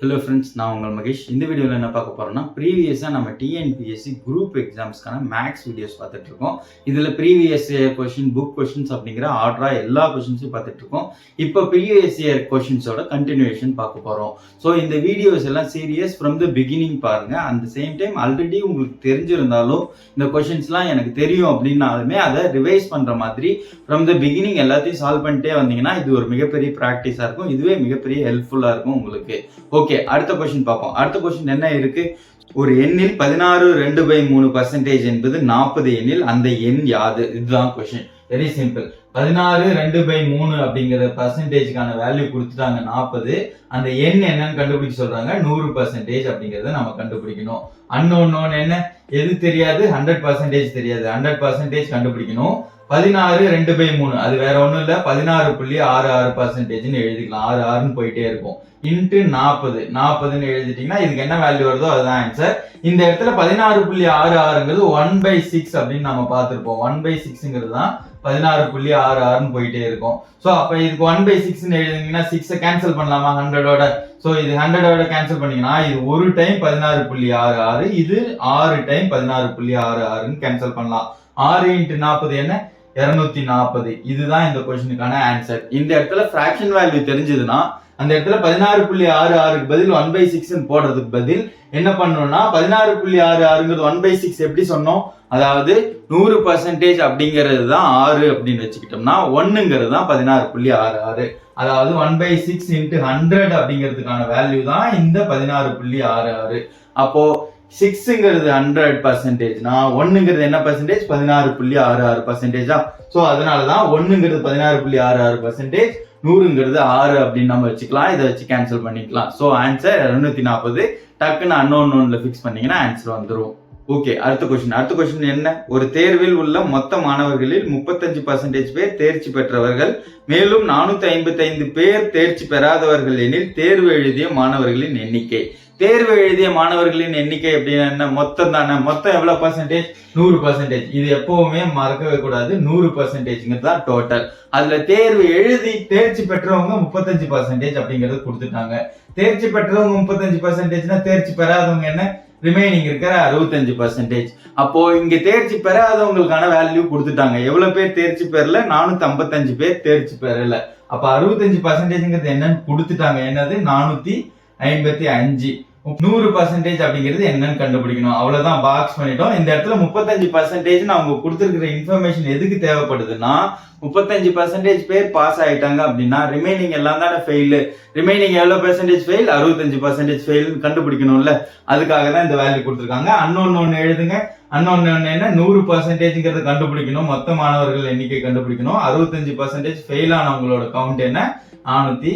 Hello friends நான் உங்கள் மகேஷ். இந்த வீடியோவில் என்ன பார்க்க போகிறோம்னா ப்ரீவியஸாக நம்ம டிஎன்பிஎஸ்சி குரூப் எக்ஸாம்ஸ்க்கான மேக்ஸ் வீடியோஸ் பார்த்துட்ருக்கோம். இதில் previous year question book questions அப்படிங்கிற ஆர்டராக எல்லா கொஷின்ஸையும் பார்த்துட்ருக்கோம். இப்போ ப்ரீவியஸ் இயர் கொஷின்ஸோட கண்டினியூஷன் பார்க்க போகிறோம் ஸோ இந்த வீடியோஸ் எல்லாம் சீரியஸ் ஃப்ரம் த பிகினிங் பாருங்கள் அந்த சேம் டைம் ஆல்ரெடி உங்களுக்கு தெரிஞ்சிருந்தாலும் இந்த கொஷின்ஸ்லாம் எனக்கு தெரியும் அப்படின்னாலுமே அதை ரிவைஸ் பண்ணுற மாதிரி ஃப்ரம் த பிகினிங் எல்லாத்தையும் சால்வ் பண்ணிட்டே வந்தீங்கன்னா இது ஒரு மிகப்பெரிய ப்ராக்டிஸாக இருக்கும். இதுவே மிகப்பெரிய ஹெல்ப்ஃபுல்லாக இருக்கும் உங்களுக்கு. ஓகே ஓகே அடுத்த கொஸ்டின் பார்ப்போம். அடுத்த கொஸ்டின் என்ன இருக்கு? ஒரு எண்ணில் பதினாறு ரெண்டு பை மூணு பர்சன்டேஜ் என்பது நாற்பது எண்ணில் அந்த எண் யாது? இதுதான் கொஸ்டின் வெரி சிம்பிள் பதினாறு ரெண்டு பை மூணு அப்படிங்கிற பர்சன்டேஜ்க்கான வேல்யூ கொடுத்துட்டாங்க நாற்பது. அந்த எண் என்னன்னு கண்டுபிடிக்க சொல்றாங்க. நூறு பர்சன்டேஜ் அப்படிங்கறத நம்ம கண்டுபிடிக்கணும். அன்னொன்னு என்ன? எது தெரியாது? ஹண்ட்ரட் பர்சன்டேஜ் தெரியாது. ஹண்ட்ரட் பர்சன்டேஜ் கண்டுபிடிக்கணும். பதினாறு ரெண்டு பை மூணு. அது வேற ஒன்றும் இல்லை. பதினாறு புள்ளி ஆறு ஆறு பர்சன்டேஜ்னு எழுதிக்கலாம். ஆறு ஆறுன்னு போயிட்டே இருக்கும். இன்ட்டு நாற்பது நாற்பதுன்னு எழுதிட்டீங்கன்னா இதுக்கு என்ன வேல்யூ வருதோ அதுதான் ஆன்சர் இந்த இடத்துல பதினாறு புள்ளி ஆறு ஆறுங்கிறது ஒன் பை சிக்ஸ் அப்படின்னு நம்ம பார்த்துருப்போம். ஒன் பை சிக்ஸுங்கிறது தான் பதினாறு புள்ளி ஆறு ஆறுன்னு போயிட்டே இருக்கும். ஸோ அப்போ இதுக்கு ஒன் பை சிக்ஸ்னு எழுதிங்கன்னா சிக்ஸை கேன்சல் பண்ணலாமா? ஹண்ட்ரடோட ஸோ இது ஹண்ட்ரடோட கேன்சல் பண்ணீங்கன்னா இது ஒரு டைம் பதினாறு புள்ளி ஆறு ஆறு இது ஆறு டைம் பதினாறு புள்ளி ஆறு ஆறுன்னு கேன்சல் பண்ணலாம். ஆறு இன்ட்டு நாற்பது என்ன? இருநூத்தி நாற்பது. இதுதான் இந்த கொஸ்டினுக்கான ஆன்சர் இந்த இடத்துல ஃப்ராக்ஷன் வேல்யூ தெரிஞ்சதுன்னா அந்த இடத்துல பதினாறு புள்ளி ஆறு ஆறுக்கு பதில் ஒன் பை சிக்ஸ் போடுறதுக்கு பதில் என்ன பண்ணணும்னா பதினாறு புள்ளி ஆறு ஆறுங்கிறது ஒன் பை சிக்ஸ் எப்படி சொன்னோம்? அதாவது நூறு பர்சன்டேஜ் அப்படிங்கிறது தான் ஆறு அப்படின்னு வச்சுக்கிட்டோம்னா ஒன்னுங்கிறது தான் பதினாறு புள்ளி ஆறு ஆறு. அதாவது one by six into hundred அப்படிங்கிறதுக்கான வேல்யூ தான் இந்த பதினாறு புள்ளி ஆறு ஆறு. அப்போ சிக்ஸுங்கிறது ஹண்ட்ரட் பர்சன்டேஜ்னா ஒன்றுங்கிறது என்ன பர்சன்டேஜ் பதினாறு புள்ளி ஆறு ஆறு பர்சன்டேஜா ஸோ அதனால தான் ஒன்றுங்கிறது பதினாறு புள்ளி ஆறு ஆறு பர்சன்டேஜ் நூறுங்கிறது ஆறு அப்படின்னு நம்ம வச்சுக்கலாம். இதை வச்சு கேன்சல் பண்ணிக்கலாம். ஸோ ஆன்சர் இரநூத்தி நாற்பது டக்குன்னு அன்னோன் ஒன்ல ஃபிக்ஸ் பண்ணீங்கன்னா ஆன்சர் வந்துடும் ஓகே அடுத்த கொஸ்டின் அடுத்த கொஸ்டின் என்ன? ஒரு தேர்வில் உள்ள மொத்த மாணவர்களில் முப்பத்தஞ்சு பர்சன்டேஜ் பேர் தேர்ச்சி பெற்றவர்கள். மேலும் நானூத்தி ஐம்பத்தி ஐந்து பேர் தேர்ச்சி பெறாதவர்கள் எனில் தேர்வு எழுதிய மாணவர்களின் எண்ணிக்கை. தேர்வு எழுதிய மாணவர்களின் எண்ணிக்கை அப்படின்னா என்ன? மொத்தம் தானே? மொத்தம் எவ்வளவு பர்சன்டேஜ் நூறு பர்சன்டேஜ் இது எப்பவுமே மறக்கவே கூடாது. நூறு பர்சன்டேஜ்ங்கிறது தான் டோட்டல் அதுல தேர்வு எழுதி தேர்ச்சி பெற்றவங்க முப்பத்தஞ்சு பர்சன்டேஜ் அப்படிங்கறது கொடுத்துட்டாங்க. தேர்ச்சி பெற்றவங்க முப்பத்தஞ்சு பர்சன்டேஜ்னா தேர்ச்சி பெறாதவங்க என்ன? ரிமைனிங் இருக்கிற அறுபத்தஞ்சு பர்சன்டேஜ் அப்போ இங்க தேர்ச்சி பெறாதவங்களுக்கான வேல்யூ கொடுத்துட்டாங்க. எவ்வளவு பேர் தேர்ச்சி பெறல? நானூத்தி ஐம்பத்தஞ்சு பேர் தேர்ச்சி பெறல. அப்ப அறுபத்தஞ்சு பர்சன்டேஜ்ங்கிறது என்னன்னு கொடுத்துட்டாங்க. என்னது? நானூத்தி ஐம்பத்தி அஞ்சு. நூறு பர்சன்டேஜ் அப்படிங்கிறது என்னன்னு கண்டுபிடிக்கணும். அவ்வளவுதான் பாக்ஸ் பண்ணிட்டோம். இந்த இடத்துல முப்பத்தஞ்சு பர்சன்டேஜ் அவங்க கொடுத்துருக்கிற இன்ஃபர்மேஷன் எதுக்கு தேவைப்படுதுன்னா முப்பத்தஞ்சு பர்சன்டேஜ் பேர் பாஸ் ஆயிட்டாங்க அப்படின்னா ரிமைனிங் எல்லாம் தானே ஃபெயிலு ரிமைனிங் எவ்வளவு பெர்சன்டேஜ் ஃபெயில் அறுபத்தஞ்சு பர்சன்டேஜ் ஃபெயில் கண்டுபிடிக்கணும்ல. அதுக்காக தான் இந்த வேல்யூ கொடுத்துருக்காங்க. அன்னொன்னு ஒன்று எழுதுங்க. அன்னொன்னு ஒன்று என்ன? நூறு பர்சன்டேஜ்ங்கிறது கண்டுபிடிக்கணும். மொத்த மாணவர்கள் எண்ணிக்கை கண்டுபிடிக்கணும். அறுபத்தஞ்சு பர்சன்டேஜ் ஃபெயில் ஆனவங்களோட கவுண்ட் என்ன? நானூத்தி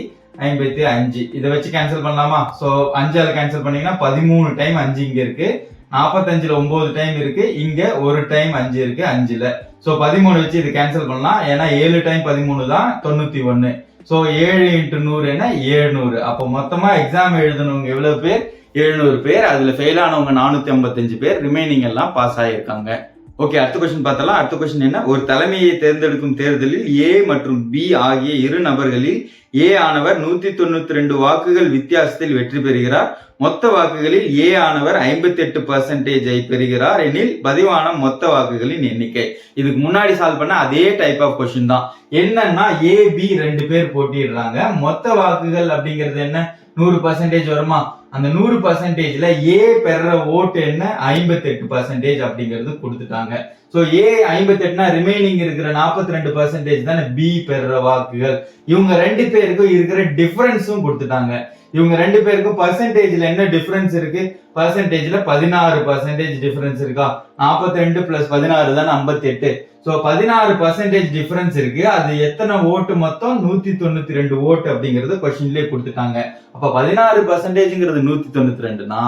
ஐம்பத்தி அஞ்சு. இதை வச்சு கேன்சல் பண்ணலாமா? ஸோ அஞ்சால கேன்சல் பண்ணீங்கன்னா பதிமூணு டைம் அஞ்சு இங்கே இருக்கு. நாற்பத்தஞ்சில் ஒம்பது டைம் இருக்கு. இங்கே ஒரு டைம் அஞ்சு இருக்கு அஞ்சில். ஸோ பதிமூணு வச்சு இது கேன்சல் பண்ணலாம். ஏன்னா ஏழு டைம் பதிமூணு தான் தொண்ணூற்றி ஒன்று ஸோ ஏழு இன்ட்டு நூறு என்ன? ஏழுநூறு. அப்போ மொத்தமாக எக்ஸாம் எழுதுனவங்க எவ்வளோ பேர்? எழுநூறு பேர். அதில் ஃபெயில் ஆனவங்க நானூற்றி ஐம்பத்தஞ்சு பேர். ரிமைனிங் எல்லாம் பாஸ் ஆகியிருக்காங்க ஓகே அடுத்த கொஸ்டின் பார்த்தலாம் அடுத்த கொஸ்டின் என்ன? ஒரு தலைமையை தேர்ந்தெடுக்கும் தேர்தலில் ஏ மற்றும் பி ஆகிய இரு நபர்களில் ஏ ஆனவர் நூத்தி தொண்ணூத்தி ரெண்டு வாக்குகள் வித்தியாசத்தில் வெற்றி பெறுகிறார். மொத்த வாக்குகளில் ஏ ஆனவர் ஐம்பத்தி எட்டு பர்சன்டேஜை பெறுகிறார். எனில் பதிவான மொத்த வாக்குகளின் எண்ணிக்கை. இதுக்கு முன்னாடி சால்வ் பண்ண அதே டைப் ஆஃப் கொஸ்டின் தான். என்னன்னா ஏ பி ரெண்டு பேர் போட்டிடுறாங்க. மொத்த வாக்குகள் அப்படிங்கிறது என்ன? நூறு பர்சன்டேஜ் வருமா? அந்த நூறு பர்சன்டேஜ்ல ஏ பெற ஓட்டு என்ன? ஐம்பத்தி எட்டு பர்சன்டேஜ் அப்படிங்கிறது கொடுத்துட்டாங்க. ஸோ ஏ ஐம்பத்தி எட்டுனா ரிமைனிங் இருக்கிற நாற்பத்தி ரெண்டு பர்சன்டேஜ் தானே பி பெற வாக்குகள். இவங்க ரெண்டு பேருக்கும் இருக்கிற டிஃபரன்ஸும் கொடுத்துட்டாங்க. இவங்க ரெண்டு பேருக்கும் பர்சன்டேஜ்ல என்ன டிஃபரன்ஸ் இருக்கு? பர்சன்டேஜ்ல பதினாறு பர்சன்டேஜ் டிஃபரன்ஸ் இருக்கா? நாற்பத்தி ரெண்டு பிளஸ் பதினாறு தான் ஐம்பத்தி எட்டு ஸோ பதினாறு பர்சன்டேஜ் டிஃபரன்ஸ் இருக்கு. அது எத்தனை ஓட்டு மொத்தம்? நூத்தி தொண்ணூத்தி ரெண்டு ஓட்டு அப்படிங்கறது கொஸ்டின்லேயே கொடுத்துட்டாங்க. அப்ப பதினாறு பர்சன்டேஜ்ங்கிறது நூத்தி தொண்ணூத்தி ரெண்டுனா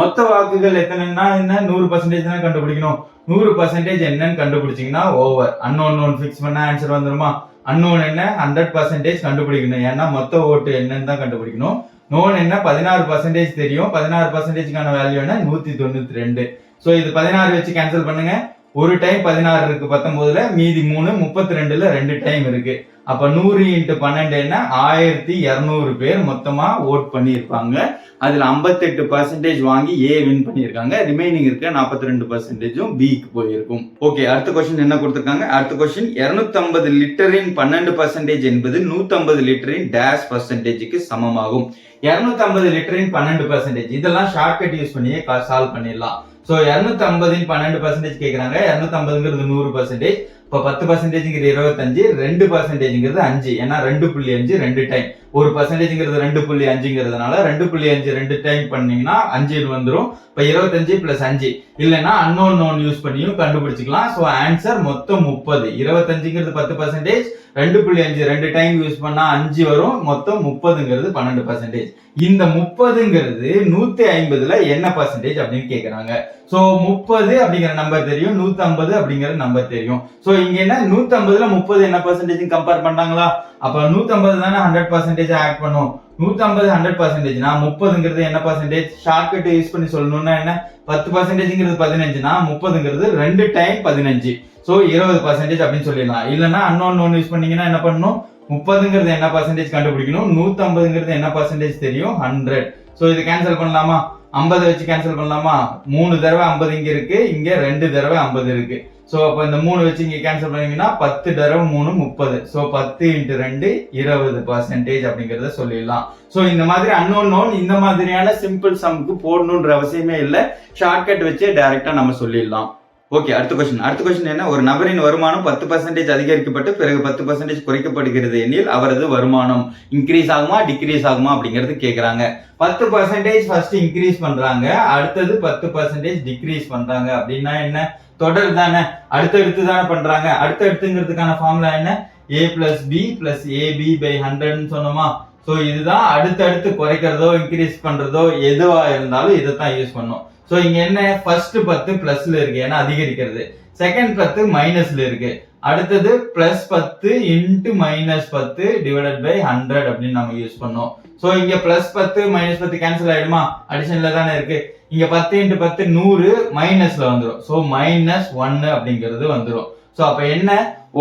மொத்த வாக்குகள் எத்தனைன்னா என்ன? நூறு பர்சன்டேஜ் தான் கண்டுபிடிக்கணும். நூறு பர்சன்டேஜ் என்னன்னு கண்டுபிடிச்சிங்கன்னா ஓவர் அன்னோன் ஒன் ஃபிக்ஸ் பண்ண ஆன்சர் வந்துருமா? அன்னோன் என்ன? ஹண்ட்ரட் பர்சன்டேஜ் கண்டுபிடிக்கணும். ஏன்னா மொத்த ஓட்டு என்னன்னு தான் கண்டுபிடிக்கணும். நோன் என்ன? பதினாறு பர்சன்டேஜ் தெரியும். பதினாறு பர்சன்டேஜ்க்கான வேல்யூ என்ன? நூத்தி தொண்ணூத்தி ரெண்டு. ஸோ இது பதினாறு வச்சு கேன்சல் பண்ணுங்க. ஒரு டைம் பதினாறு இருக்கு பத்தொன்பதுல மீதி மூணு முப்பத்தி ரெண்டுல ரெண்டு டைம் இருக்கு. அப்ப நூறு இன்ட்டு பன்னெண்டுன்னா ஆயிரத்தி இருநூறு பேர் மொத்தமா ஓட் பண்ணியிருப்பாங்க. அதுல 58% பர்சன்டேஜ் வாங்கி ஏ வின் பண்ணியிருக்காங்க. ரிமைனிங் இருக்க நாற்பத்தி ரெண்டு பர்சன்டேஜும் பிக்கு போயிருக்கும். ஓகே அடுத்த கொஸ்டின் என்ன கொடுத்துருக்காங்க? அடுத்த கொஸ்டின் 250 லிட்டரின் பன்னெண்டு பர்சன்டேஜ் என்பது 150 லிட்டரின் டேஷ் பர்சன்டேஜுக்கு சமமாகும். 250 லிட்டரின் பன்னெண்டு பர்சன்டேஜ் இதெல்லாம் ஷார்ட்கட் யூஸ் பண்ணியே சால்வ் பண்ணிடலாம். ஸோ இரநூத்தி ஐம்பதின் பன்னெண்டு பர்சன்டேஜ் கேட்குறாங்க இரநூத்தி ஐம்பதுங்கிறது நூறு பர்சன்டேஜ் இப்போ பத்து பர்சன்டேஜ்ங்கிறது இருபத்தஞ்சு ரெண்டு பர்சன்டேஜ்ங்கிறது அஞ்சு. ஏன்னா ரெண்டு புள்ளி அஞ்சு ரெண்டு டைம் ஒரு பர்சன்டேஜ்ங்கிறது ரெண்டு புள்ளி அஞ்சுங்கிறதுனால ரெண்டு புள்ளி அஞ்சு ரெண்டு டைம் பண்ணீங்கன்னா அஞ்சு வந்துடும் இப்போ இருபத்தஞ்சு பிளஸ் அஞ்சு. இல்லைன்னா அன்னோன் நோன் யூஸ் பண்ணியும் கண்டுபிடிச்சிக்கலாம். ஸோ ஆன்சர் மொத்தம் முப்பது. இருபத்தஞ்சுங்கிறது பத்து பர்சன்டேஜ் ரெண்டு புள்ளி அஞ்சு ரெண்டு டைம் யூஸ் பண்ணா அஞ்சு வரும். மொத்தம் முப்பதுங்கிறது பன்னெண்டு பர்சன்டேஜ் இந்த முப்பதுங்கிறது நூத்தி ஐம்பதுல என்ன பர்சன்டேஜ் அப்படின்னு கேக்குறாங்க. சோ முப்பது அப்படிங்கிற நம்பர் தெரியும் நூத்தி ஐம்பது அப்படிங்கிற நம்பர் தெரியும். சோ இங்க என்ன? நூத்தி ஐம்பதுல முப்பது என்ன பர்சன்டேஜ் கம்பேர் பண்ணாங்களா? அப்ப நூத்தி ஐம்பது தானே ஹண்ட்ரட் பர்சன்டேஜ் ஆட் பண்ணும் நூத்தி ஐம்பது ஹண்ட்ரட் பர்சன்டேஜ்னா முப்பதுங்கிறது என்ன பர்சன்டேஜ் ஷார்ட்கட் யூஸ் பண்ணி சொல்லணும்னா என்ன? பத்து பர்சன்டேஜ்ங்கிறது பதினஞ்சுனா முப்பதுங்கிறது ரெண்டு டைம் பதினஞ்சு. சோ இருபது பர்சன்டேஜ் அப்படின்னு சொல்லிடலாம். இல்லைன்னா அன்னோன் ஒன்று யூஸ் பண்ணீங்கன்னா என்ன பண்ணணும்? முப்பதுங்கிறது என்ன பர்சன்டேஜ் கண்டுபிடிக்கணும்? நூத்தி ஐம்பதுங்கிறது என்ன பர்சன்டேஜ் தெரியும்? ஹண்ட்ரட் ஸோ இது கேன்சல் பண்ணலாமா? ஐம்பது வச்சு கேன்சல் பண்ணலாமா? மூணு தடவை ஐம்பது இங்க இருக்கு இங்க ரெண்டு தடவை ஐம்பது இருக்கு. ஸோ அப்ப இந்த மூணு வச்சு இங்க கேன்சல் பண்ணீங்கன்னா பத்து தடவை மூணு முப்பது. ஸோ பத்து இன்ட்டு ரெண்டு இருபது பர்சன்டேஜ் அப்படிங்கறத சொல்லிடலாம். ஸோ இந்த மாதிரி அன்னோன் நோன் இந்த மாதிரியான சிம்பிள் சம்க்கு போடணுன்ற அவசியமே இல்லை. ஷார்ட்கட் வச்சு டைரக்டா நம்ம சொல்லிடலாம். ஓகே அடுத்த கொஸ்டின் அடுத்த கொஸ்டின் என்ன? ஒரு நபரின் வருமானம் பத்து பர்சன்டேஜ் அதிகரிக்கப்பட்டு பிறகு பத்து பர்சன்டேஜ் குறைக்கப்படுகிறது எனில் அவரது வருமானம் இன்க்ரீஸ் ஆகுமா டிக்ரீஸ் ஆகுமா அப்படிங்கிறது கேட்குறாங்க பத்து பர்சன்டேஜ் ஃபர்ஸ்ட் இன்க்ரீஸ் பண்றாங்க அடுத்தது பத்து பர்சன்டேஜ் டிக்ரீஸ் பண்றாங்க. அப்படின்னா என்ன? தொடர் தானே. அடுத்தடுத்து தானே பண்றாங்க. அடுத்தடுத்துங்கிறதுக்கான ஃபார்முலா என்ன? A plus B plus AB by ஹண்ட்ரட்னு சொன்னோமா? ஸோ இதுதான் அடுத்தடுத்து குறைக்கிறதோ இன்க்ரீஸ் பண்றதோ எதுவா இருந்தாலும் இதை தான் யூஸ் பண்ணும். ஸோ இங்க என்ன? ஃபர்ஸ்ட் பத்து பிளஸ்ல இருக்கு. ஏன்னா அதிகரிக்கிறது. செகண்ட் பத்து மைனஸ்ல இருக்கு. அடுத்தது பிளஸ் பத்து இன்ட்டு மைனஸ் பத்து டிவைடட் பை ஹண்ட்ரட் அப்படின்னு நம்ம யூஸ் பண்ணோம். ஸோ இங்க பிளஸ் பத்து மைனஸ் பத்து கேன்சல் ஆயிடுமா? அடிஷன்ல தானே இருக்கு. இங்க பத்து இன்ட்டு பத்து நூறு மைனஸ்ல வந்துடும் ஸோ மைனஸ் ஒன்னு அப்படிங்கிறது வந்துடும் ஸோ அப்ப என்ன?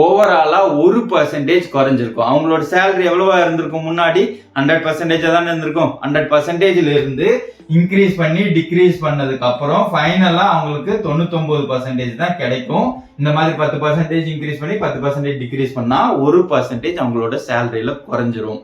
ஓவராலாக ஒரு பர்சன்டேஜ் குறைஞ்சிருக்கும். அவங்களோட சேலரி எவ்வளவா இருந்திருக்கும் முன்னாடி? ஹண்ட்ரட் பர்சன்டேஜாக தானே இருந்திருக்கும். ஹண்ட்ரட் பர்சன்டேஜில் இருந்து இன்க்ரீஸ் பண்ணி டிக்ரீஸ் பண்ணதுக்கு அப்புறம் ஃபைனலாக அவங்களுக்கு தொண்ணூத்தொம்பது பர்சன்டேஜ் தான் கிடைக்கும். இந்த மாதிரி பத்து பர்சன்டேஜ் இன்க்ரீஸ் பண்ணி பத்து பர்சன்டேஜ் டிக்ரீஸ் பண்ணால் ஒரு பர்சன்டேஜ் அவங்களோட சேலரியில் குறைஞ்சிரும்.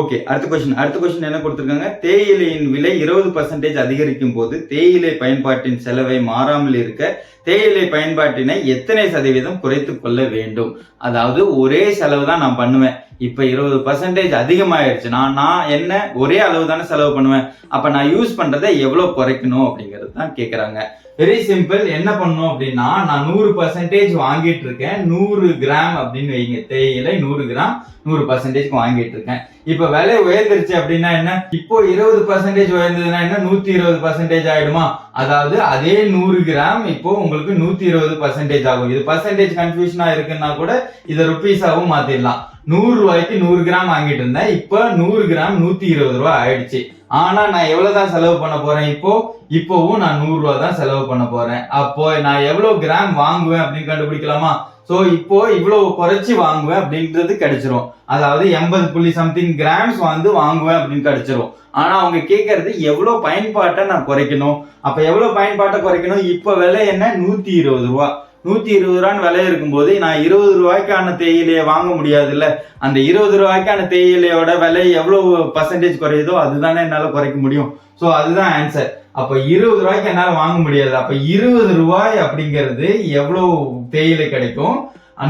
ஓகே அடுத்த கொஸ்டின் அடுத்த கொஸ்டின் என்ன கொடுத்துருக்காங்க? தேயிலையின் விலை இருபது பர்சன்டேஜ் அதிகரிக்கும் போது தேயிலை பயன்பாட்டின் செலவை மாறாமல் இருக்க தேயிலை பயன்பாட்டினை எத்தனை சதவீதம் குறைத்து கொள்ள வேண்டும்? அதாவது ஒரே செலவு தான் நான் பண்ணுவேன். இப்ப இருபது பர்சன்டேஜ் அதிகமாகிடுச்சுன்னா நான் என்ன ஒரே அளவு தானே செலவு பண்ணுவேன். அப்ப நான் யூஸ் பண்றதை எவ்வளவு குறைக்கணும் அப்படிங்கிறது தான் கேக்குறாங்க. வெரி சிம்பிள் என்ன பண்ணும் அப்படின்னா நான் நூறு பர்சன்டேஜ் வாங்கிட்டு இருக்கேன் நூறு கிராம் அப்படின்னு வைங்க. தேயிலை நூறு கிராம் நூறு பர்சன்டேஜ்க்கு வாங்கிட்டு இருக்கேன் இப்ப விலை உயர்ந்துருச்சு அப்படின்னா என்ன? இப்போ இருபது பர்சன்டேஜ் உயர்ந்ததுன்னா என்ன? நூத்தி இருபது பர்சன்டேஜ் ஆயிடுமா? அதாவது அதே நூறு கிராம் இப்போ உங்களுக்கு நூத்தி இருபது பர்சன்டேஜ் ஆகும். இது பர்சன்டேஜ் கன்ஃபியூஷனா இருக்குன்னா கூட இதை ருபீஸாவும் மாத்திடலாம். நூறு ரூபாய்க்கு நூறு கிராம் வாங்கிட்டு இருந்தேன் இப்போ நூறு கிராம் நூத்தி இருபது ரூபாய் ஆயிடுச்சு. ஆனா நான் எவ்வளவுதான் செலவு பண்ண போறேன் இப்போ? இப்போவும் நான் நூறு ரூபா தான் செலவு பண்ண போறேன். அப்போ நான் எவ்வளவு கிராம் வாங்குவேன் அப்படின்னு கண்டுபிடிக்கலாமா? சோ இப்போ இவ்வளவு குறைச்சி வாங்குவேன் அப்படின்றது கிடைச்சிரும். அதாவது எண்பது புள்ளி சம்திங் கிராம்ஸ் வந்து வாங்குவேன் அப்படின்னு கிடைச்சிரும். ஆனா அவங்க கேட்கறது எவ்வளவு பயன்பாட்டை நான் குறைக்கணும்? அப்ப எவ்வளவு பயன்பாட்டை குறைக்கணும்? இப்ப விலை என்ன? நூத்தி இருபது ரூபா. நூத்தி இருபது ரூபான்னு விலை இருக்கும்போது நான் இருபது ரூபாய்க்கான தேயிலையை வாங்க முடியாதுல்ல. அந்த இருபது ரூபாய்க்கான தேயிலையோட விலை எவ்வளவு பர்சன்டேஜ் குறையுதோ அதுதானே என்னால குறைக்க முடியும். சோ அதுதான் ஆன்சர் அப்ப இருபது ரூபாய்க்கு என்னால வாங்க முடியாது. அப்ப இருபது ரூபாய் அப்படிங்கிறது எவ்வளவு தேயிலை கிடைக்கும்?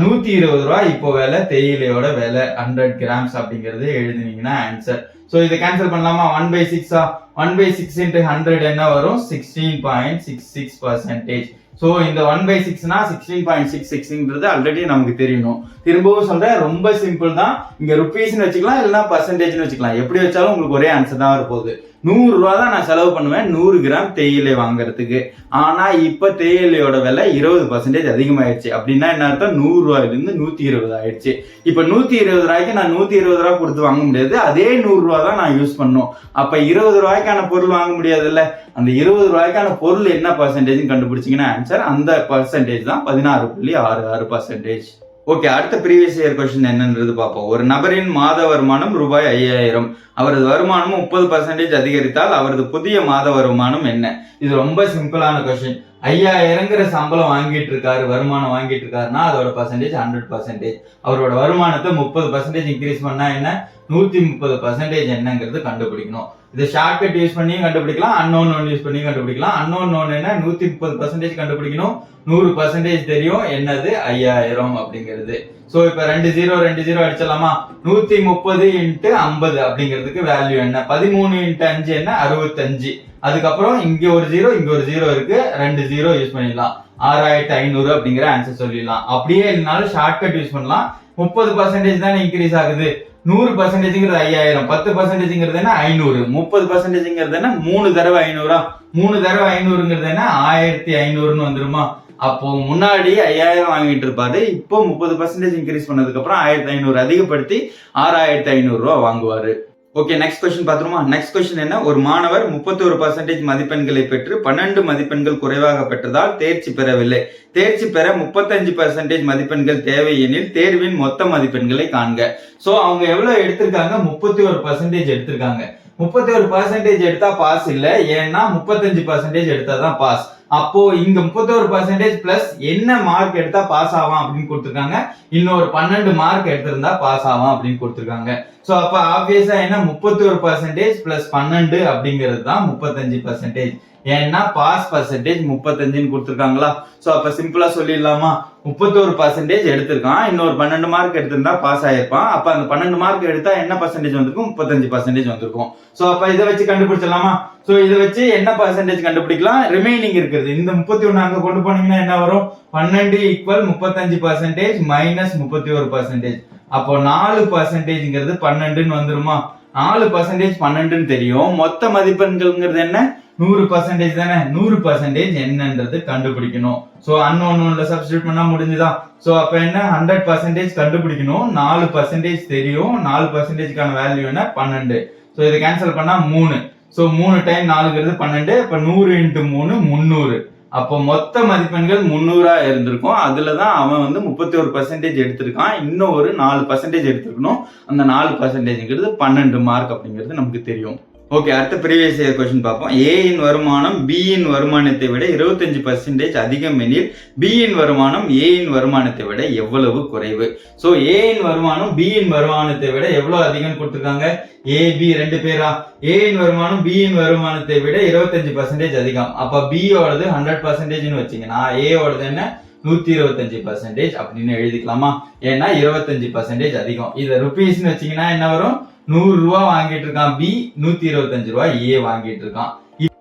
நூத்தி இருபது ரூபாய் இப்போ விலை தேயிலையோட விலை ஹண்ட்ரட் கிராம்ஸ் அப்படிங்கிறது எழுதுனீங்கன்னா ஆன்சர் ஸோ இதை கேன்சல் பண்ணலாமா? ஒன் பை சிக்ஸா one by six into hundred என்ன வரும்? Sixteen point six six percentage so இந்த ஒன் பை சிக்ஸ்னா சிக்ஸ்டீன் பாயிண்ட் சிக்ஸ் சிக்ஸ்ன்றது ஆல்ரெடி நமக்கு தெரியணும் திரும்பவும் சொல்கிறேன் ரொம்ப சிம்பிள் தான். இங்கே ருப்பீஸ்னு வச்சுக்கலாம் இல்லைன்னா பர்சன்டேஜ்னு வச்சுக்கலாம். எப்படி வச்சாலும் உங்களுக்கு ஒரே ஆன்சர் தான் வரப்போகுது. நூறு ரூபா தான் நான் செலவு பண்ணுவேன். நூறு கிராம் தேயிலை வாங்குறதுக்கு. ஆனால் இப்போ தேயிலையோட விலை இருபது பர்சன்டேஜ் அதிகமாகிடுச்சு அப்படின்னா என்ன அர்த்தம்? நூறு நூற்றி இருபது ஆயிடுச்சு. இப்போ நூற்றி இருபது ரூபாய்க்கு நான் நூற்றி இருபது ரூபா கொடுத்து வாங்க முடியாது. அதே நூறுரூவா தான் நான் யூஸ் பண்ணும். அப்போ இருபது ரூபாய்க்கான பொருள் வாங்க முடியாதுல்ல? அந்த இருபது ரூபாய்க்கான பொருள் என்ன பர்சன்டேஜ் கண்டுபிடிச்சிங்கன்னா ஆன்சர் அந்த பர்சன்டேஜ் தான் பதினாறு புள்ளி ஆறு ஆறு பர்சன்டேஜ் ஓகே அடுத்த ப்ரீவியஸ் இயர் கொஸ்டின் என்னன்றது பார்ப்போம். ஒரு நபரின் மாத வருமானம் ரூபாய் ஐயாயிரம். அவரது வருமானம் முப்பது பர்சன்டேஜ் அதிகரித்தால் அவரது புதிய மாத வருமானம் என்ன? இது ரொம்ப சிம்பிளான கொஸ்டின் ஐயாயிரங்கிற சம்பளம் வாங்கிட்டு இருக்காரு வருமானம் வாங்கிட்டு இருக்காருன்னா அதோட பர்சன்டேஜ் ஹண்ட்ரட் பர்சன்டேஜ் அவரோட வருமானத்தை முப்பது பர்சன்டேஜ் இன்க்ரீஸ் பண்ணா என்ன? நூத்தி முப்பது பர்சன்டேஜ் என்னங்கிறது கண்டுபிடிக்கணும். இது ஷார்ட்கட் யூஸ் பண்ணியும் கண்டுபிடிக்கலாம் அன்னோன் நோன் யூஸ் பண்ணியும் கண்டுபிடிக்கலாம். அன்னோன் நோன் என்ன நூத்தி முப்பது பர்சன்டேஜ் கண்டுபிடிக்கணும். நூறு பர்சன்டேஜ் தெரியும் என்னது? ஐயாயிரம் அப்படிங்கிறது. சோ இப்ப ரெண்டு ஜீரோ ரெண்டு ஜீரோ அடிச்சிடலாமா? நூத்தி முப்பது இன்ட்டு ஐம்பது அப்படிங்கிறதுக்கு வேல்யூ என்ன? பதிமூணு இன்ட்டு அஞ்சு என்ன? அறுபத்தஞ்சு. அதுக்கப்புறம் இங்க ஒரு ஜீரோ இங்க ஒரு ஜீரோ இருக்கு. ரெண்டு ஜீரோ யூஸ் பண்ணிடலாம். ஆறாயிரத்தி ஐநூறு அப்படிங்கிற ஆன்சர் சொல்லிடலாம். அப்படியே இல்லைனாலும் ஷார்ட்கட் யூஸ் பண்ணலாம். முப்பது பர்சன்டேஜ் தானே இன்க்ரீஸ் ஆகுது. நூறு பர்சன்டேஜ்ங்கிறது ஐயாயிரம். பத்து பர்சன்டேஜ்ங்கிறது என்ன? ஐநூறு. முப்பது பர்சன்டேஜ்ங்கிறது என்ன? மூணு தடவை ஐநூறா? மூணு தடவை ஐநூறுங்கிறது என்ன? ஆயிரத்தி ஐநூறுன்னு வந்துருமா? அப்போ முன்னாடி ஐயாயிரம் வாங்கிட்டு இருப்பாரு. இப்போ முப்பது பர்சன்டேஜ் இன்க்ரீஸ் பண்ணதுக்கு அப்புறம் ஆயிரத்தி ஐநூறு அதிகப்படுத்தி ஆறாயிரத்தி ஐநூறு ரூபா வாங்குவாரு. ஓகே நெக்ஸ்ட் கொஸ்டின் பார்த்துருமா நெக்ஸ்ட் கொஸ்டின் என்ன? ஒரு மாணவர் முப்பத்தோரு பர்சன்டேஜ் மதிப்பெண்களை பெற்று பன்னெண்டு மதிப்பெண்கள் குறைவாக பெற்றதால் தேர்ச்சி பெறவில்லை. தேர்ச்சி பெற முப்பத்தஞ்சு பர்சன்டேஜ் மதிப்பெண்கள் தேவை எனில் தேர்வின் மொத்த மதிப்பெண்களை காண்க. சோ அவங்க எவ்வளவு எடுத்திருக்காங்க? முப்பத்தி ஒரு பர்சன்டேஜ் எடுத்திருக்காங்க. முப்பத்தி ஒரு பர்சன்டேஜ் எடுத்தா பாஸ் இல்ல. ஏன்னா முப்பத்தஞ்சு பர்சன்டேஜ் எடுத்தா தான் பாஸ் அப்போ இங்க முப்பத்தோரு பர்சன்டேஜ் பிளஸ் என்ன மார்க் எடுத்தா பாஸ் ஆகும் அப்படின்னு கொடுத்துருக்காங்க. இன்னொரு பன்னெண்டு மார்க் எடுத்திருந்தா பாஸ் ஆகும் அப்படின்னு கொடுத்துருக்காங்க. சோ அப்ப ஆப்வியஸா என்ன? முப்பத்தி ஒரு பர்சன்டேஜ் பிளஸ் பன்னெண்டு அப்படிங்கிறது தான் முப்பத்தஞ்சு பர்சன்டேஜ் ஏன்னா பாஸ் பர்சன்டேஜ் முப்பத்தஞ்சுன்னு கொடுத்துருக்காங்களா? ஸோ அப்போ சிம்பிளாக சொல்லிடலாமா? முப்பத்தோரு பர்சன்டேஜ் எடுத்திருக்கான். இன்னொரு பன்னெண்டு மார்க் எடுத்திருந்தா பாஸ் ஆயிருப்பான். அப்போ அந்த பன்னெண்டு மார்க் எடுத்தா என்ன பர்சன்டேஜ் வந்திருக்கும்? முப்பத்தஞ்சு பர்சன்டேஜ் வந்திருக்கும். ஸோ அப்போ இதை வச்சு கண்டுபிடிச்சிடலாமா? ஸோ இதை வச்சு என்ன பர்சன்டேஜ் கண்டுபிடிக்கலாம்? ரிமைனிங் இருக்கிறது. இந்த முப்பத்தி ஒன்று அங்கே கொண்டு போனீங்கன்னா என்ன வரும்? பன்னெண்டு ஈக்குவல் முப்பத்தஞ்சு பர்சன்டேஜ் மைனஸ் முப்பத்தி ஒரு பர்சன்டேஜ் அப்போ நாலு பர்சன்டேஜ்ங்கிறது பன்னெண்டுன்னு வந்துருமா? நாலு பர்சன்டேஜ் பன்னெண்டுன்னு தெரியும். மொத்த மதிப்பெண்கள்ங்கிறது என்ன? நூறு பர்சன்டேஜ் தானே? நூறு பர்சன்டேஜ் என்னன்றது கண்டுபிடிக்கணும். ஸோ அன்னொன்னுல சப்ஸ்டியூட் பண்ணா முடிஞ்சுதான் ஸோ அப்போ என்ன? ஹண்ட்ரட் பர்சன்டேஜ் கண்டுபிடிக்கணும். நாலு பர்சன்டேஜ் தெரியும். நாலு பர்சன்டேஜ்க்கான வேல்யூ என்ன? பன்னெண்டு. ஸோ இதை கேன்சல் பண்ணா மூணு. ஸோ மூணு டைம் நாலுங்கிறது பன்னெண்டு. இப்போ நூறு இன்ட்டு மூணு முந்நூறு. அப்போ மொத்த மதிப்பெண்கள் முந்நூறா இருந்திருக்கும். அதுல தான் அவன் வந்து முப்பத்தி ஒரு பர்சன்டேஜ் எடுத்திருக்கான். இன்னும் ஒரு நாலு பர்சன்டேஜ் எடுத்திருக்கணும். அந்த நாலு பர்சன்டேஜ்ங்கிறது பன்னெண்டு மார்க் அப்படிங்கிறது நமக்கு தெரியும். ஓகே அடுத்த ப்ரீவியஸ் இயர் கொஸ்டின் பார்ப்போம். ஏயின் வருமானம் பியின் வருமானத்தை விட இருபத்தஞ்சு பர்சன்டேஜ் அதிகம் எனில் பியின் வருமானம் ஏயின் வருமானத்தை விட எவ்வளவு குறைவு? ஸோ ஏயின் வருமானம் பியின் வருமானத்தை விட எவ்வளவு அதிகம் கொடுத்துருக்காங்க? ஏ பி ரெண்டு பேரா? ஏயின் வருமானம் பியின் வருமானத்தை விட இருபத்தஞ்சு பர்சன்டேஜ் அதிகம். அப்போ பியோடது ஓடது ஹண்ட்ரட் பர்சன்டேஜ்னு வச்சீங்கன்னா A என்ன? நூத்தி இருபத்தஞ்சு பர்சன்டேஜ் அப்படின்னு எழுதிக்கலாமா? ஏன்னா இருபத்தஞ்சு பர்சன்டேஜ் அதிகம். இதை ருபீஸ்னு வச்சீங்கன்னா என்ன வரும்? நூறு ரூபா வாங்கிட்டு இருக்கான் பி நூத்தி இருபத்தஞ்சு ரூபாய் ஏ வாங்கிட்டு இருக்கான்.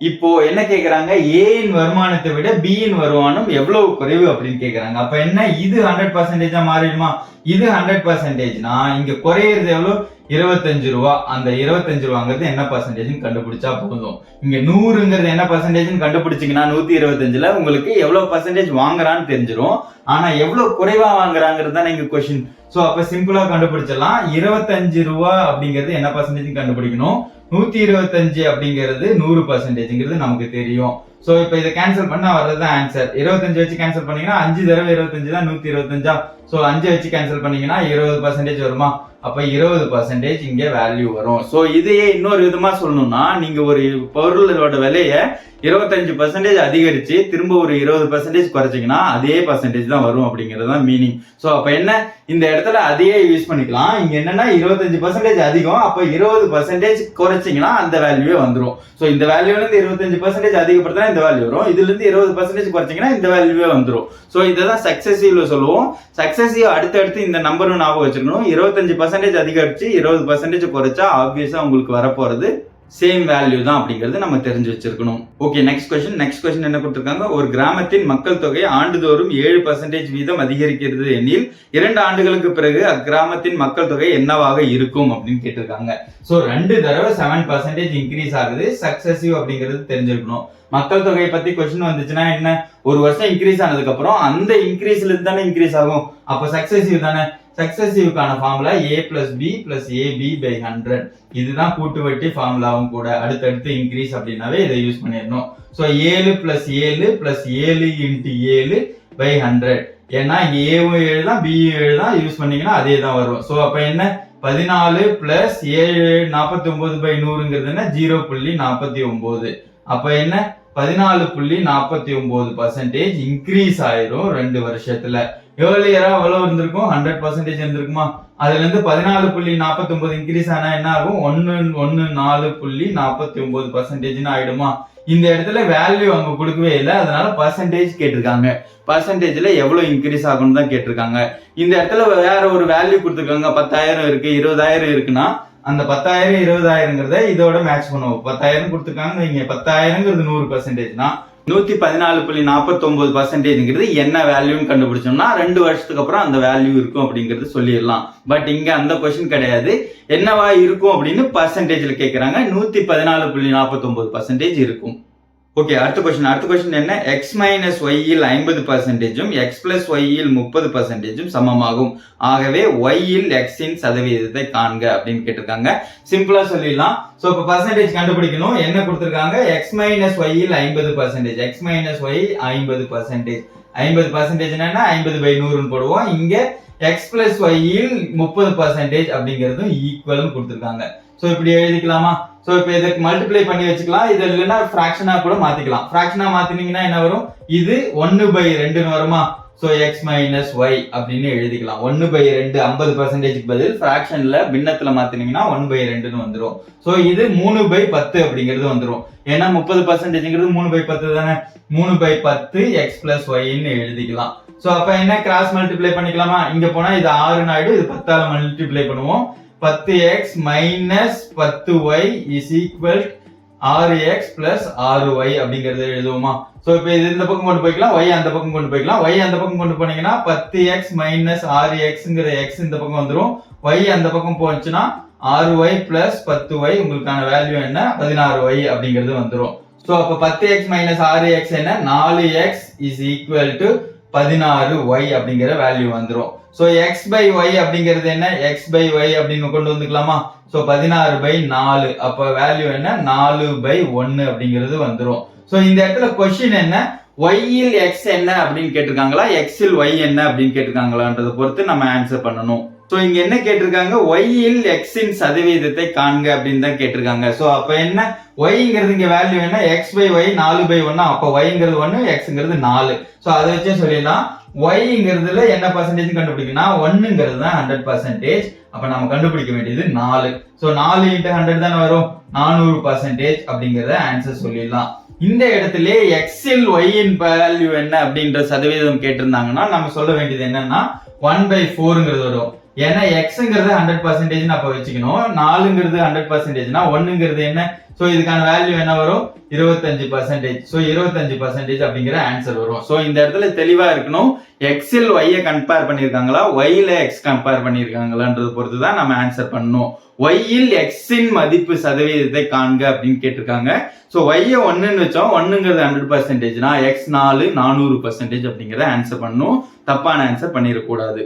இப்போ என்ன கேக்குறாங்க? ஏயின் வருமானத்தை விட பியின் வருமானம் எவ்வளவு குறைவு அப்படின்னு கேக்குறாங்க. அப்ப என்ன? இது ஹண்ட்ரட் பர்சன்டேஜா மாறிடுமா? இது ஹண்ட்ரட் பர்சன்டேஜ்னா இங்க குறையிறது எவ்வளவு? இருபத்தஞ்சு ரூபா. அந்த இருபத்தஞ்சு ரூபாங்கிறது என்ன பர்சன்டேஜ்னு கண்டுபிடிச்சா போதும். இங்க நூறுங்கிறது என்ன பர்சன்டேஜ்னு கண்டுபிடிச்சீங்கன்னா நூத்தி இருபத்தஞ்சுல உங்களுக்கு எவ்வளவு பர்சன்டேஜ் வாங்குறான்னு தெரிஞ்சிரும். ஆனா எவ்வளவு குறைவா வாங்குறாங்கிறது தான் இங்க கொஸ்டின் சோ அப்ப சிம்பிளா கண்டுபிடிச்சிடலாம். இருபத்தஞ்சு ரூபா அப்படிங்கிறது என்ன பர்சன்டேஜ் கண்டுபிடிக்கணும். நூத்தி இருபத்தஞ்சு அப்படிங்கிறது நூறு பர்சன்டேஜ்ங்கிறது நமக்கு தெரியும். சோ இப்போ இதை கேன்சல் பண்ணா வர்றது ஆன்சர் இருபத்தஞ்சு வச்சு கேன்சல் பண்ணீங்கன்னா அஞ்சு தடவை இருபத்தஞ்சு தான் நூத்தி இருபத்தஞ்சா? சோ அஞ்சு வச்சு கேன்சல் பண்ணீங்கன்னா இருபது பர்சன்டேஜ் வருமா? அப்ப இருபது பர்சன்டேஜ் இங்க வேல்யூ வரும். சோ இதையே இன்னொரு விதமா சொல்லணும்னா நீங்க ஒரு பொருளோட விலையை இருபத்தஞ்சு பர்சன்டேஜ் அதிகரிச்சு திரும்ப ஒரு இருபது பர்சன்டேஜ் குறைச்சிங்கன்னா அதே பர்சன்டேஜ் தான் வரும் அப்படிங்கிறது தான் மீனிங் ஸோ அப்போ என்ன? இந்த இடத்துல அதையே யூஸ் பண்ணிக்கலாம். இங்கே என்னென்னா இருபத்தஞ்சு பர்சன்டேஜ் அதிகம். அப்போ இருபது பர்சன்டேஜ் குறைச்சிங்கன்னா அந்த வேல்யூவே வந்துடும் ஸோ இந்த வேல்யூலேருந்து இருபத்தஞ்சு பர்சன்டேஜ் அதிகப்படுத்தினா இந்த வேல்யூ வரும். இதுலேருந்து இருபது பர்சன்டேஜ் குறைச்சிங்கன்னா இந்த வேல்யூவே வந்துடும் ஸோ இதை தான் சக்ஸஸிவ்ல சொல்லுவோம். சக்ஸஸிவ் அடுத்தடுத்து இந்த நம்பரும் ஞாபகம் வச்சுக்கணும். இருபத்தஞ்சு பர்சன்டேஜ் அதிகரிச்சு இருபது பர்சன்டேஜ் குறைச்சா ஆப்வியஸாக உங்களுக்கு வரப்போகிறது சேம் வேல்யூ தான் அப்படிங்கறது நம்ம தெரிஞ்சு வச்சிருக்கணும். Okay next question next question என்ன கொடுத்துருக்காங்க? ஒரு கிராமத்தின் மக்கள் தொகை ஆண்டுதோறும் ஏழு பர்சன்டேஜ் வீதம் அதிகரிக்கிறது எனில் இரண்டு ஆண்டுகளுக்கு பிறகு அக்கிராமத்தின் மக்கள் தொகை என்னவாக இருக்கும் அப்படின்னு கேட்டிருக்காங்க. ஸோ ரெண்டு தடவை செவன் பர்சன்டேஜ் இன்க்ரீஸ் ஆகுது. சக்சஸிவ் அப்படிங்கிறது தெரிஞ்சிருக்கணும். மக்கள் தொகை பத்தி கொஸ்டின் வந்துச்சுன்னா என்ன? ஒரு வருஷம் இன்க்ரீஸ் ஆனதுக்கு அப்புறம் அந்த இன்க்ரீஸ்ல இருந்து தானே இன்க்ரீஸ் ஆகும். அப்ப சக்சஸிவ் தானே? சக்சசிவ்க்கான formula A plus B plus A B by hundred இதுதான் கூட்டு வட்டி ஃபார்முலாவும் கூட. அடுத்தடுத்து இன்க்ரீஸ் அப்படின்னாவே இதை யூஸ் பண்ணிடணும். ஸோ ஏழு பிளஸ் ஏழு பிளஸ் ஏழு இன்ட்டு ஏழு பை ஹண்ட்ரட் ஏன்னா ஏவும் ஏழு தான் பி ஏழு தான் யூஸ் பண்ணீங்கன்னா அதே தான் வரும். ஸோ அப்போ என்ன? பதினாலு பிளஸ் ஏழு நாற்பத்தி ஒன்பது பை நூறுங்கிறது என்ன? ஜீரோ புள்ளி நாற்பத்தி ஒன்பது அப்போ என்ன? பதினாலு புள்ளி நாற்பத்தி ஒன்பது பர்சன்டேஜ் இன்க்ரீஸ் ஆயிரும் ரெண்டு வருஷத்துல. ஏர்லியரா எவ்வளவு இருந்திருக்கும்? ஹண்ட்ரட் பர்சன்டேஜ் இருந்திருக்குமா? அதுல இருந்து பதினாலு புள்ளி நாற்பத்தி ஒன்பது இன்க்ரீஸ் ஆனா என்ன ஆகும்? ஒன்னு ஒன்னு நாலு புள்ளி நாற்பத்தி ஒன்பது பர்சன்டேஜ்னு ஆயிடுமா? இந்த இடத்துல வேல்யூ அவங்க கொடுக்கவே இல்லை. அதனால பர்சன்டேஜ் கேட்டிருக்காங்க. பர்சன்டேஜ்ல எவ்வளவு இன்க்ரீஸ் ஆகும்னு தான் கேட்டிருக்காங்க. இந்த இடத்துல வேற ஒரு வேல்யூ கொடுத்துருக்காங்க. பத்தாயிரம் இருக்கு இருபதாயிரம் இருக்குன்னா அந்த பத்தாயிரம் இருபதாயிரங்கிறத இதோட மேட்ச் பண்ணுவோம். பத்தாயிரம் கொடுத்துருக்காங்க இங்க பத்தாயிரங்கிறது நூறு பர்சன்டேஜ்னா நூத்தி பதினாலு புள்ளி நாற்பத்தி பர்சன்டேஜ்ங்கிறது என்ன வேல்யூன்னு கண்டுபிடிச்சோம்னா ரெண்டு வருஷத்துக்கு அப்புறம் அந்த வேல்யூ இருக்கும் அப்படிங்கிறது சொல்லிடலாம். பட் இங்க அந்த கொஸ்டின் கிடையாது. என்னவா இருக்கும் அப்படின்னு பர்சன்டேஜ்ல கேட்குறாங்க நூத்தி பதினாலு புள்ளி நாற்பத்தொம்போது பர்சன்டேஜ் இருக்கும். ஓகே அடுத்த கொஸ்டின் அடுத்த கொஸ்டின் என்ன? எக்ஸ் மைனஸ் ஒய்யில் ஐம்பது பர்சன்டேஜும் எக்ஸ் பிளஸ் ஒய்யில் முப்பது பர்சன்டேஜும் சமமாகும். ஆகவே ஒய்யில் எக்ஸின் சதவீதத்தை காண்க அப்படின்னு கேட்டிருக்காங்க. சிம்பிளா சொல்லிடலாம். ஸோ இப்போ பர்சன்டேஜ் கண்டுபிடிக்கணும். என்ன கொடுத்துருக்காங்க? எக்ஸ் மைனஸ் ஒய்யில் ஐம்பது பர்சன்டேஜ் எக்ஸ் மைனஸ் ஒய் ஐம்பது பர்சன்டேஜ் ஐம்பது பர்சன்டேஜ் என்னன்னா ஐம்பது பை நூறுன்னு போடுவோம். இங்க எக்ஸ் பிளஸ் ஒய்யில் முப்பது பர்சன்டேஜ் அப்படிங்கிறதும் ஈக்குவலும் கொடுத்துருக்காங்க. ஸோ இப்படி எழுதிக்கலாமா? ஸோ இப்போ இதுக்கு மல்டிப்ளை பண்ணி வச்சுக்கலாம். இது இல்லைன்னா ஃப்ராக்ஷனா கூட மாத்திக்கலாம். ஃப்ராக்ஷனா மாத்தினீங்கன்னா என்ன வரும்? இது ஒன்னு பை ரெண்டுன்னு வருமா? ஸோ எக்ஸ் மைனஸ் ஒய் அப்படின்னு எழுதிக்கலாம். ஒன்னு பை ரெண்டு ஐம்பது பர்சன்டேஜ்க்கு பதில் ஃப்ராக்ஷன்ல பின்னத்துல மாத்தினீங்கன்னா ஒன் பை ரெண்டுன்னு வந்துடும் ஸோ இது மூணு பை பத்து அப்படிங்கிறது வந்துடும் ஏன்னா முப்பது பர்சன்டேஜ்ங்கிறது மூணு பை பத்து தானே? மூணு பை பத்து எக்ஸ் பிளஸ் ஒய்ன்னு எழுதிக்கலாம். ஸோ அப்ப என்ன கிராஸ் மல்டிப்ளை பண்ணிக்கலாமா? இங்க போனா இது ஆறுன்னு ஆயிடும். இது பத்தால மல்டிப்ளை பண்ணுவோம். பத்து எக்ஸ் மைனஸ் பத்து ஒய் இஸ் ஈக்குவல் ஆறு எக்ஸ் பிளஸ் ஆறு ஒய் அப்படிங்கறத எழுதுவோமா? சோ இப்போ இது இந்த பக்கம் கொண்டு போய்க்கலாம் ஒய் அந்த பக்கம் கொண்டு போய்க்கலாம். ஒய் அந்த பக்கம் கொண்டு போனீங்கன்னா பத்து எக்ஸ் மைனஸ் ஆறு எக்ஸ்ங்கிற எக்ஸ் இந்த பக்கம் வந்துடும் ஒய் அந்த பக்கம் போச்சுன்னா ஆறு ஒய் பிளஸ் பத்து ஒய் உங்களுக்கான வேல்யூ என்ன? பதினாறு ஒய் அப்படிங்கிறது வந்துடும் ஸோ அப்போ பத்து எக்ஸ் மைனஸ் ஆறு எக்ஸ் என்ன? நாலு எக்ஸ் இஸ் ஈக்குவல் டு பதினாறு ஒய் அப்படிங்கிற வேல்யூ வந்துடும் ஸோ எக்ஸ் பை ஒய் அப்படிங்கிறது என்ன? எக்ஸ் பை ஒய் அப்படின்னு கொண்டு வந்துக்கலாமா? ஸோ பதினாறு பை நாலு. அப்போ வேல்யூ என்ன? நாலு பை ஒன்னு அப்படிங்கிறது வந்துடும் ஸோ இந்த இடத்துல கொஷின் என்ன? ஒய்யில் எக்ஸ் என்ன அப்படின்னு கேட்டிருக்காங்களா? எக்ஸில் ஒய் என்ன அப்படின்னு கேட்டிருக்காங்களான்றதை பொறுத்து நம்ம ஆன்சர் பண்ணணும். ஸோ இங்க என்ன கேட்டிருக்காங்க? ஒய்யில் எக்ஸின் சதவீதத்தை காண்க அப்படின்னு தான் கேட்டிருக்காங்க. ஸோ அப்போ என்ன? ஒய்ங்கிறது இங்க வேல்யூ என்ன? எக்ஸ் பை ஒய் நாலு பை ஒன்னா? அப்போ ஒய்ங்கிறது ஒன்று எக்ஸுங்கிறது நாலு. ஸோ அதை வச்சே சொல்லிடலாம். ஒய்ங்கிறதுல என்ன பர்சன்டேஜ் கண்டுபிடிக்கணும் ஒன்னுங்கிறது தான் ஹண்ட்ரட் பர்சன்டேஜ் அப்ப நம்ம கண்டுபிடிக்க வேண்டியது நாலு. ஸோ நாலு இன்ட்டு ஹண்ட்ரட் தானே வரும்? நானூறு பர்சன்டேஜ் அப்படிங்கிறத ஆன்சர் சொல்லிடலாம். இந்த இடத்துல எக்ஸில் ஒய்யின் வேல்யூ என்ன அப்படின்ற சதவீதம் கேட்டிருந்தாங்கன்னா நம்ம சொல்ல வேண்டியது என்னன்னா ஒன் பை ஃபோருங்கிறது வரும். ஏன்னா எக்ஸுங்கிறது ஹண்ட்ரட் பர்சன்டேஜ் அப்ப வச்சுக்கணும். நாலுங்கிறது ஹண்ட்ரட் பர்சன்டேஜ்னா ஒன்னுங்கிறது என்ன? சோ இதுக்கான வேல்யூ என்ன வரும்? இருபத்தஞ்சு பர்சன்டேஜ் ஸோ இருபத்தஞ்சு பர்சன்டேஜ் அப்படிங்கிற ஆன்சர் வரும். ஸோ இந்த இடத்துல தெளிவா இருக்கணும். எக்ஸில் ஒய்யை கம்பேர் பண்ணியிருக்காங்களா? ஒய்ல எக்ஸ் கம்பேர் பண்ணியிருக்காங்களான்றது பொறுத்து தான் நம்ம ஆன்சர் பண்ணணும். ஒய்யில் எக்ஸின் மதிப்பு சதவீதத்தை காண்க அப்படின்னு கேட்டிருக்காங்க. ஸோ ஒய்யை ஒன்றுன்னு வச்சோம். ஒன்றுங்கிறது ஹண்ட்ரட் பர்சன்டேஜ்னா எக்ஸ் நாலு நானூறு பர்சன்டேஜ் அப்படிங்கிறத ஆன்சர் பண்ணணும். தப்பான ஆன்சர் பண்ணிடக்கூடாது.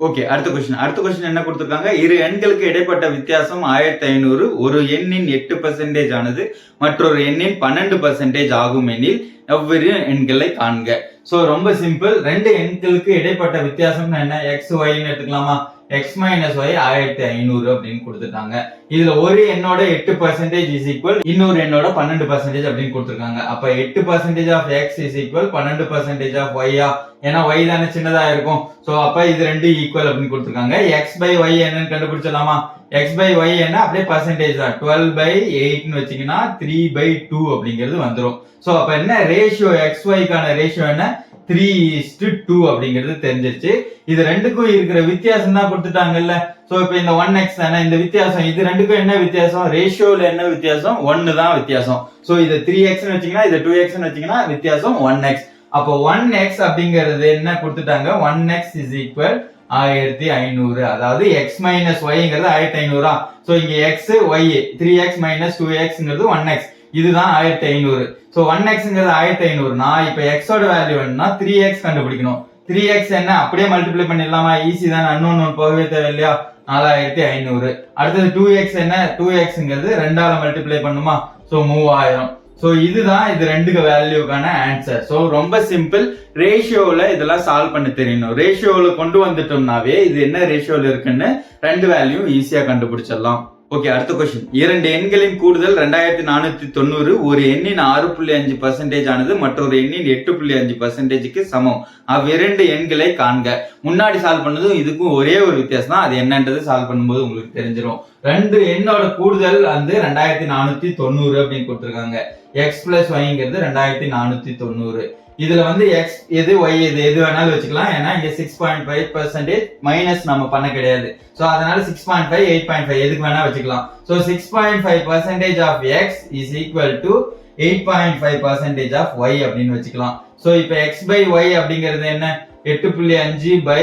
ஓகே அடுத்த கொஸ்டின் அடுத்த கொஸ்டின் என்ன கொடுத்துருக்காங்க? இரு எண்களுக்கு இடைப்பட்ட வித்தியாசம் ஆயிரத்தி ஐநூறு. ஒரு எண்ணின் எட்டு பர்சன்டேஜ் ஆனது மற்றொரு எண்ணின் பன்னெண்டு பர்சன்டேஜ் ஆகும் எனில் எவ்விரு எண்களை காண்க. சோ ரொம்ப சிம்பிள் ரெண்டு எண்களுக்கு இடைப்பட்ட வித்தியாசம்னா என்ன? எக்ஸ் ஒய்னு எடுத்துக்கலாமா? எக்ஸ் மைனஸ் ஒய் ஆயிரத்தி ஐநூறு அப்படின்னு கொடுத்துருக்காங்க இதுல ஒரு எண்ணோட எட்டு பர்சன்டேஜ் இஸ் ஈக்குவல் இன்னொரு எண்ணோட பன்னெண்டு பர்சன்டேஜ் அப்படின்னு கொடுத்துருக்காங்க. அப்ப எட்டு percentage of X is equal பன்னெண்டு பர்சன்டேஜ் ஆஃப் ஒய்யா ஏன்னா ஒய் தானே சின்னதா இருக்கும். சோ அப்ப இது ரெண்டு ஈக்குவல் அப்படின்னு கொடுத்துருக்காங்க. எக்ஸ் பை ஒய் என்னன்னு கண்டுபிடிச்சிடலாமா? எக்ஸ் பை ஒய் என்ன? அப்படியே பர்சன்டேஜ் தான். டுவெல் பை எயிட்னு வச்சீங்கன்னா த்ரீ பை டூ அப்படிங்கிறது வந்துடும் சோ அப்ப என்ன ரேஷியோ எக்ஸ் ஒய்க்கான ரேஷியோ என்ன? த்ரீ இஸ்டு டூ அப்படிங்கிறது தெரிஞ்சிருச்சு. இது ரெண்டுக்கும் இருக்கிற வித்தியாசம் தான் கொடுத்துட்டாங்கல்ல? ஸோ இப்போ இந்த ஒன் எக்ஸ் தானே? இந்த வித்தியாசம் இது ரெண்டுக்கும் என்ன வித்தியாசம்? ரேஷியோவில் என்ன வித்தியாசம்? ஒன்று தான் வித்தியாசம். ஸோ இது த்ரீ எக்ஸ்னு வச்சீங்கன்னா இது டூ எக்ஸ்னு வச்சீங்கன்னா வித்தியாசம் ஒன் எக்ஸ் அப்போ ஒன் எக்ஸ் அப்படிங்கிறது என்ன கொடுத்துட்டாங்க? ஒன் எக்ஸ் இஸ் ஈக்குவல் ஆயிரத்தி ஐநூறு. அதாவது எக்ஸ் மைனஸ் ஒய்ங்கிறது ஆயிரத்தி ஐநூறா ஸோ இங்கே X Y three X minus two எக்ஸ்ங்கிறது one X இதுதான் ஆயிரத்தி ஐநூறு. ஸோ ஒன் எக்ஸ்ங்கிறது ஆயிரத்தி ஐநூறுனா இப்போ எக்ஸோட வேல்யூ வேணும்னா த்ரீ எக்ஸ் கண்டுபிடிக்கணும். த்ரீ எக்ஸ் என்ன? அப்படியே மல்டிப்ளை பண்ணிடலாமா? ஈஸி தான். அன்னொன்னு ஒன்று போகவே தேவையில்லையா? நாலாயிரத்தி ஐநூறு. அடுத்தது டூ எக்ஸ் என்ன? டூ எக்ஸ்ங்கிறது ரெண்டால மல்டிப்ளை பண்ணுமா? ஸோ மூவாயிரம். ஸோ இதுதான் இது ரெண்டுக்கு வேல்யூக்கான ஆன்சர் ஸோ ரொம்ப சிம்பிள் ரேஷியோவில் இதெல்லாம் சால்வ் பண்ண தெரியணும். ரேஷியோவில் கொண்டு வந்துட்டோம்னாவே இது என்ன ரேஷியோவில் இருக்குன்னு ரெண்டு வேல்யூ ஈஸியாக கண்டுபிடிச்சிடலாம். ஓகே அடுத்த கொஸ்டின் இரண்டு எண்களின் கூடுதல் ரெண்டாயிரத்தி நானூத்தி தொண்ணூறு ஒரு எண்ணின் ஆறு புள்ளி அஞ்சு பர்சன்டேஜ் ஆனது மற்றொரு எண்ணின் எட்டு புள்ளி அஞ்சு பர்சன்டேஜுக்கு சமம். அவ்விரண்டு எண்களை காண்க. முன்னாடி சால்வ் பண்ணதும் இதுக்கும் ஒரே ஒரு வித்தியாசம் தான் அது என்னன்றது சால்வ் பண்ணும்போது உங்களுக்கு தெரிஞ்சிடும் ரெண்டு எண்ணோட கூடுதல் வந்து ரெண்டாயிரத்தி நானூத்தி தொண்ணூறு அப்படின்னு கொடுத்துருக்காங்க. எக்ஸ் பிளஸ் ஒய்ங்கிறது ரெண்டாயிரத்தி நானூத்தி தொண்ணூறு. இதுல வந்து எக்ஸ் எது ஒய் எது எது வேணாலும் வச்சுக்கலாம். ஏன்னா இங்க six point five percentage minus நம்ம பண்ண கிடையாது. ஸோ அதனால six point five eight point five எதுக்கு வேணா வச்சுக்கலாம். So six point five percentage of x is equal to eight point five percentage of y அப்படின்னு வச்சுக்கலாம். ஸோ இப்போ எக்ஸ் பை ஒய் அப்படிங்கிறது என்ன? எட்டு புள்ளி அஞ்சு பை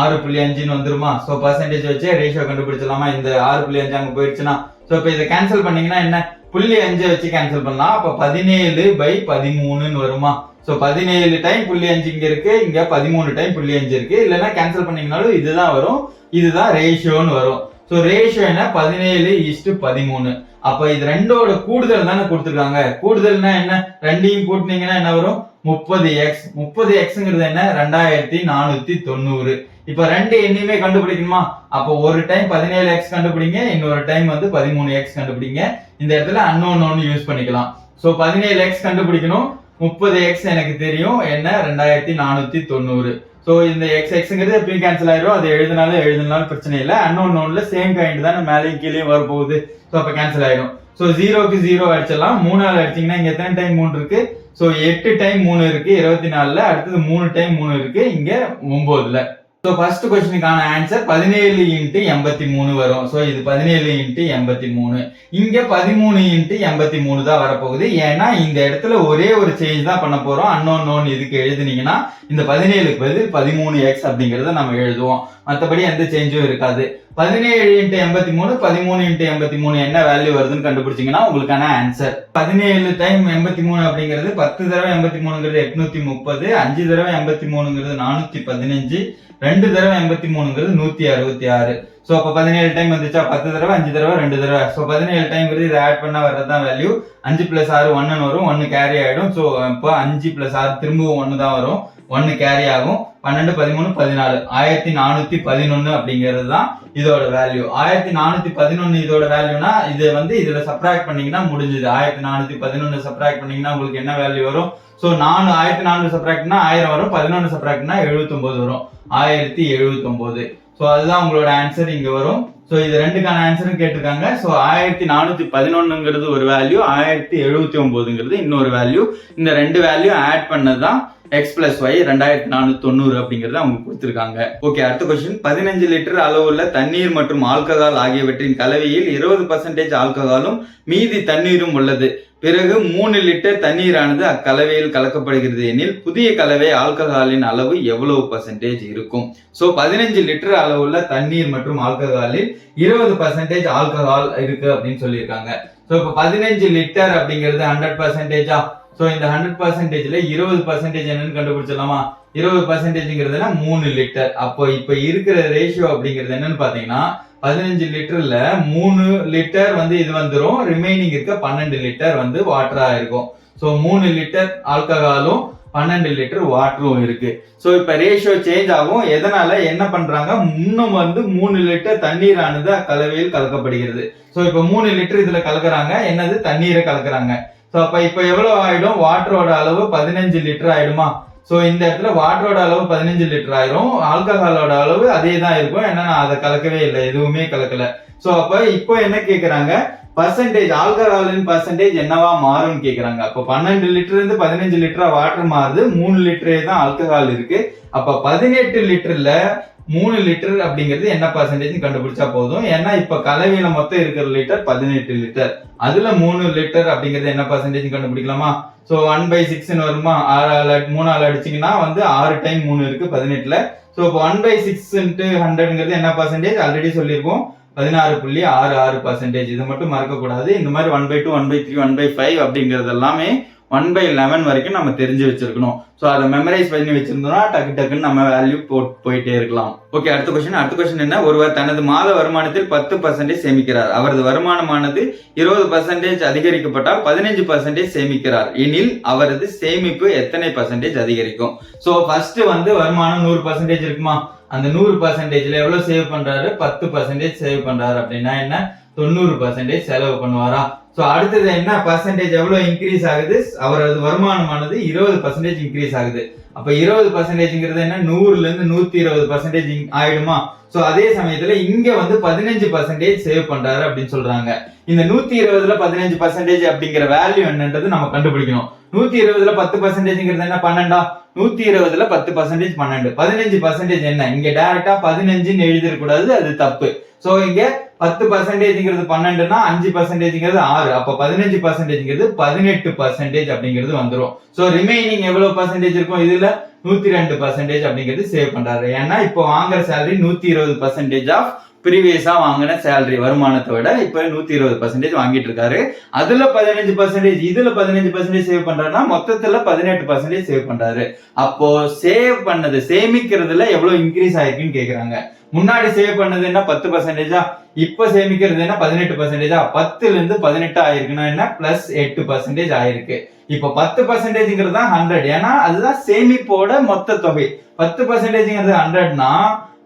ஆறு புள்ளி அஞ்சுன்னு வந்துருமா? ஸோ பர்சன்டேஜ் வச்சு ரேஷியோ கண்டுபிடிச்சலாமா இந்த ஆறு புள்ளி அஞ்சு அங்கே போயிடுச்சுன்னா. ஸோ இப்போ இதை கேன்சல் பண்ணீங்கன்னா என்ன? புள்ளி அஞ்சை வச்சு கேன்சல் பண்ணலாம். அப்போ பதினேழு பை பதிமூணுன்னு வருமா? ஸோ பதினேழு டைம் புள்ளி அஞ்சு இங்க இருக்கு. இங்க பதிமூணு டைம் புள்ளி அஞ்சு இருக்கு. இல்லைன்னா கேன்சல் பண்ணீங்கனாலும் இதுதான் வரும். இதுதான் ரேஷியோன்னு வரும். ஸோ ரேஷியோ என்ன? பதினேழு ஈஸ்ட் பதிமூணு. அப்ப இது ரெண்டோட கூடுதல் தானே கொடுத்துருக்காங்க. கூடுதல்னா என்ன? ரெண்டையும் கூட்டினீங்கன்னா என்ன வரும்? முப்பது எக்ஸ் முப்பது எக்ஸ்ங்கிறது என்ன? ரெண்டாயிரத்தி நானூத்தி தொண்ணூறு. இப்ப ரெண்டு எண்ணையுமே கண்டுபிடிக்கணுமா? அப்போ ஒரு டைம் பதினேழு எக்ஸ் கண்டுபிடிங்க இன்னொரு டைம் வந்து பதிமூணு எக்ஸ் கண்டுபிடிங்க. இந்த இடத்துல அன்னோன் ஒன்று யூஸ் பண்ணிக்கலாம். ஸோ பதினேழு எக்ஸ் கண்டுபிடிக்கணும். முப்பது எக்ஸ் எனக்கு தெரியும். என்ன? ரெண்டாயிரத்தி நானூத்தி தொண்ணூறு. ஸோ இந்த எக்ஸ் எக்ஸ்ங்கிறது எப்பயும் கேன்சல் ஆயிரும். அது எழுதினாலும் எழுதினாலும் பிரச்சனை இல்லை. அன்னோன் ஒன்ல சேம் கைண்ட் தான் மேலேயும் கீழே வரப்போகுது. ஸோ அப்போ கேன்சல் ஆயிரும். ஸோ ஜீரோக்கு ஜீரோ அடிச்சிடலாம். மூணாவது அடிச்சீங்கன்னா இங்க எத்தனை டைம் மூணு இருக்கு? ஸோ எட்டு டைம் மூணு இருக்கு. இருபத்தி நாலுல அடுத்தது மூணு டைம் மூணு இருக்கு. இங்க ஒன்பதுல ஸோ ஃபர்ஸ்ட் கொஸ்டினுக்கான ஆன்சர் பதினேழு இன்ட்டு எண்பத்தி மூணு வரும். ஸோ இது பதினேழு இன்ட்டு எண்பத்தி மூணு. இங்கே பதிமூணு இன்ட்டு எண்பத்தி மூணு தான் வரப்போகுது. ஏன்னா இந்த இடத்துல ஒரே ஒரு சேஞ்ச் தான் பண்ண போகிறோம் அன்னோன் நோன் இதுக்கு எழுதுனீங்கன்னா இந்த பதினேழுக்கு பதில் பதிமூணு எக்ஸ் அப்படிங்கறத நம்ம எழுதுவோம். மற்றபடி எந்த சேஞ்சும் இருக்காது. பதினேழு இன்ட்டு எண்பத்தி மூணு பதிமூணு இன்ட்டு எண்பத்தி மூணு என்ன வேல்யூ வருதுன்னு கண்டுபிடிச்சீங்கன்னா உங்களுக்கான ஆன்சர் பதினேழு டைம் எண்பத்தி மூணு அப்படிங்கிறது பத்து தடவை எண்பத்தி மூணுங்கிறது எட்நூத்தி முப்பது அஞ்சு தடவை எண்பத்தி மூணுங்கிறது நானூத்தி பதினஞ்சு ரெண்டு தடவை எண்பத்தி மூணுங்கிறது நூத்தி அறுபத்தி ஆறு. ஸோ அப்போ பதினேழு டைம் வந்துச்சா பத்து தடவை அஞ்சு தடவை ரெண்டு தடவை. ஸோ பதினேழு டைம்ங்கிறது இதை ஆட் பண்ணால் வர்றது தான் வேல்யூ அஞ்சு பிளஸ் ஆறு ஒன்னு வரும். ஒன்னு கேரி ஆகிடும் ஸோ இப்போ அஞ்சு பிளஸ் ஆறு திரும்பவும் ஒன்னு தான் வரும். ஒன்னு கேரி ஆகும். பன்னெண்டு பதிமூணு பதினாலு. ஆயிரத்தி நானூத்தி பதினொன்னு அப்படிங்கிறது தான் இதோட வேல்யூ ஆயிரத்தி நானூத்தி பதினொன்னு இதோட வேல்யூனா இது வந்து இதுல சப்ராக்ட் பண்ணீங்கன்னா முடிஞ்சது. ஆயிரத்தி நானூத்தி பதினொன்னு சப்ராக்ட் பண்ணீங்கன்னா உங்களுக்கு என்ன வேல்யூ வரும்? ஸோ நானு ஆயிரத்தி நானூறு சப்ராக்ட்னா ஆயிரம் வரும். பதினொன்று சப்ராக்ட்னா எழுபத்தொம்போது வரும். ஆயிரத்தி எழுபத்தொம்போது ஸோ அதுதான் உங்களோட ஆன்சர் இங்க வரும். ஸோ இது ரெண்டுக்கான ஆன்சரும் கேட்டிருக்காங்க. ஸோ ஆயிரத்தி நானூத்தி பதினொன்னுங்கிறது ஒரு வேல்யூ ஆயிரத்தி எழுபத்தி ஒன்பதுங்கிறது இன்னொரு வேல்யூ இந்த ரெண்டு வேல்யூ ஆட் பண்ணது தான் எக்ஸ் பிளஸ் ஒய் ரெண்டாயிரத்தி நானூத்தி தொண்ணூறு அப்படிங்கறத அவங்க கொடுத்திருக்காங்க. ஓகே அடுத்த கொஸ்டின் பதினஞ்சு லிட்டர் அளவுள்ள தண்ணீர் மற்றும் ஆல்கஹால் ஆகியவற்றின் கலவையில் இருபது பர்சன்டேஜ் ஆல்கஹாலும் மீதி தண்ணீரும் உள்ளது. பிறகு மூணு லிட்டர் தண்ணீரானது அக்கலவையில் கலக்கப்படுகிறது எனில் புதிய கலவை ஆல்கஹாலின் அளவு எவ்வளவு பர்சன்டேஜ் இருக்கும்? ஸோ பதினஞ்சு லிட்டர் அளவுள்ள தண்ணீர் மற்றும் ஆல்கஹாலில் இருபது பர்சன்டேஜ் ஆல்கஹால் இருக்கு அப்படின்னு சொல்லியிருக்காங்க. ஸோ இப்போ பதினஞ்சு லிட்டர் அப்படிங்கிறது ஹண்ட்ரட் பர்சன்டேஜா ஸோ இந்த ஹண்ட்ரட் பர்சன்டேஜ்ல இருபது பர்சன்டேஜ் என்னன்னு கண்டுபிடிச்சிடலாமா? இருபது பர்சன்டேஜ்ங்கிறதுனா மூணு லிட்டர் அப்போ இப்போ இருக்கிற ரேஷியோ அப்படிங்கிறது என்னன்னு பார்த்தீங்கன்னா பதினஞ்சு லிட்டர்ல மூணு லிட்டர் வந்து இது வந்துடும் ரிமைனிங் இருக்க பன்னெண்டு லிட்டர் வந்து வாட்டரா இருக்கும். ஸோ மூணு லிட்டர் ஆல்கஹாலும் பன்னெண்டு லிட்டர் வாட்டரும் இருக்கு. ஸோ இப்போ ரேஷியோ சேஞ்ச் ஆகும். எதனால? என்ன பண்றாங்க? இன்னும் வந்து மூணு லிட்டர் தண்ணீரானது அக்கலவையில் கலக்கப்படுகிறது. ஸோ இப்போ மூணு லிட்டர் இதுல கலக்குறாங்க. என்னது? தண்ணீரை கலக்குறாங்க. ஸோ அப்போ இப்போ எவ்வளோ ஆகிடும் வாட்டரோட அளவு பதினஞ்சு லிட்டர் ஆயிடுமா? ஸோ இந்த இடத்துல வாட்டரோட அளவு பதினஞ்சு லிட்டர் ஆயிரும். ஆல்கஹாலோட அளவு அதே தான் இருக்கும். ஏன்னா நான் அதை கலக்கவே இல்லை. எதுவுமே கலக்கல. ஸோ அப்போ இப்போ என்ன கேட்குறாங்க பர்சன்டேஜ் ஆல்கஹாலின் பர்சன்டேஜ் என்னவா மாறும்னு கேட்குறாங்க அப்போ பன்னெண்டு லிட்டர் இருந்து பதினஞ்சு லிட்டரா வாட்டர் மாறுது. மூணு லிட்டரே தான் ஆல்கஹால் இருக்கு. அப்போ பதினெட்டு லிட்டர்ல மூணு லிட்டர் அப்படிங்கிறது என்ன பர்சன்டேஜ் கண்டுபிடிச்சா போதும். ஏன்னா இப்ப கலவையில மொத்தம் இருக்கிற லிட்டர் பதினெட்டு லிட்டர் அதுல மூணு லிட்டர் அப்படிங்கிறது என்ன பர்சன்டேஜ் கண்டுபிடிக்கலாமா? ஸோ ஒன் பை சிக்ஸ்னு வருமா? ஆறு ஆள் மூணு ஆள் அடிச்சிங்கன்னா வந்து ஆறு டைம் மூணு இருக்கு பதினெட்டுல. ஸோ இப்போ ஒன் பை சிக்ஸ் இன்ட்டு ஹண்ட்ரட்ங்கிறது என்ன பர்சன்டேஜ் ஆல்ரெடி சொல்லியிருக்கோம் பதினாறு புள்ளி ஆறு ஆறு பர்சன்டேஜ் இது மட்டும் மறக்கக்கூடாது. இந்த மாதிரி one by two one by three one by five அப்படிங்கிறது எல்லாமே ஒன் பை லெவன் வரைக்கும் நம்ம தெரிஞ்சு வச்சிருக்கணும். ஸோ அதை மெமரைஸ் பண்ணி வச்சிருந்தோம்னா டக்கு டக்குன்னு நம்ம வேல்யூ போட் போயிட்டே இருக்கலாம். ஓகே அடுத்த கொஸ்டின் அடுத்த கொஸ்டின் என்ன? ஒருவர் தனது மாத வருமானத்தில் பத்து பர்சன்டேஜ் சேமிக்கிறார். அவரது வருமானமானது இருபது பர்சன்டேஜ் அதிகரிக்கப்பட்டால் பதினஞ்சு பர்சன்டேஜ் சேமிக்கிறார். எனில் அவரது சேமிப்பு எத்தனை பர்சன்டேஜ் அதிகரிக்கும்? ஸோ ஃபர்ஸ்ட் வந்து வருமானம் நூறு பர்சன்டேஜ் இருக்குமா? அந்த நூறு பர்சன்டேஜ்ல எவ்வளவு சேவ் பண்றாரு? பத்து பர்சன்டேஜ் சேவ் பண்றாரு அப்படின்னா என்ன? தொண்ணூறு பர்சன்டேஜ் செலவு பண்ணுவாராம் ஸோ அடுத்தது என்ன? பர்சன்டேஜ் எவ்வளோ இன்க்ரீஸ் ஆகுது? அவரது வருமானமானது இருபது பர்சன்டேஜ் இன்க்ரீஸ் ஆகுது. அப்போ இருபது பர்சன்டேஜ்ங்கிறது என்ன? நூறுலேருந்து நூற்றி இருபது பர்சன்டேஜ் ஆயிடுமா? ஸோ அதே சமயத்தில் இங்கே வந்து பதினஞ்சு பர்சன்டேஜ் சேவ் பண்ணுறாரு அப்படின்னு சொல்கிறாங்க இந்த நூற்றி இருபதுல பதினஞ்சு பர்சன்டேஜ் அப்படிங்கிற வேல்யூ என்னன்றது நம்ம கண்டுபிடிக்கணும். நூற்றி இருபதுல பத்து பர்சன்டேஜ்ங்கிறது என்ன? பன்னெண்டா? நூத்தி இருபதுல பத்து பர்சன்டேஜ் பன்னெண்டு. பதினஞ்சு பர்சன்டேஜ் என்ன? இங்க டைரக்டா பதினஞ்சுன்னு எழுதிடக்கூடாது அது தப்பு. ஸோ இங்க பத்து பர்சன்டேஜ்ங்கிறது பன்னெண்டுனா அஞ்சு பர்சன்டேஜ்ங்கிறது ஆறு. அப்ப பதினஞ்சு பர்சன்டேஜ்ங்கிறது பதினெட்டு பர்சன்டேஜ் அப்படிங்கிறது வந்துடும் சோ ரிமைனிங் எவ்வளவு பர்சன்டேஜ் இருக்கும்? இதுல நூத்தி ரெண்டு பர்சன்டேஜ் அப்படிங்கிறது சேவ் பண்றாரு. ஏன்னா இப்போ வாங்குற சேலரி நூத்தி இருபது பர்சன்டேஜ் ஆஃப் ப்ரீவியஸா வாங்கின சேலரி வருமானத்தை விட இப்ப நூத்தி இருபது பர்சன்டேஜ் வாங்கிட்டு இருக்காரு அதுல பதினஞ்சு பர்சன்டேஜ் இதுல பதினஞ்சு பர்சன்டேஜ் சேவ் பண்றாருன்னா மொத்தத்துல பதினெட்டு பர்சன்டேஜ் சேவ் பண்றாரு. அப்போ சேவ் பண்ணது சேமிக்கிறதுல எவ்வளவு இன்க்ரீஸ் ஆயிருக்குன்னு கேக்குறாங்க. முன்னாடி சேவ் பண்ணது என்ன? பத்து பர்சன்டேஜா இப்ப சேமிக்கிறது என்ன? பதினெட்டு பர்சன்டேஜா பத்துல இருந்து பதினெட்டு ஆயிருக்குன்னா என்ன? பிளஸ் எட்டு பர்சன்டேஜ் ஆயிருக்கு. இப்ப பத்து பர்சன்டேஜ்ங்கிறது தான் ஹண்ட்ரட் ஏன்னா அதுதான் சேமிப்போட மொத்த தொகை. பத்து பர்சன்டேஜ்ங்கிறது ஹண்ட்ரட்னா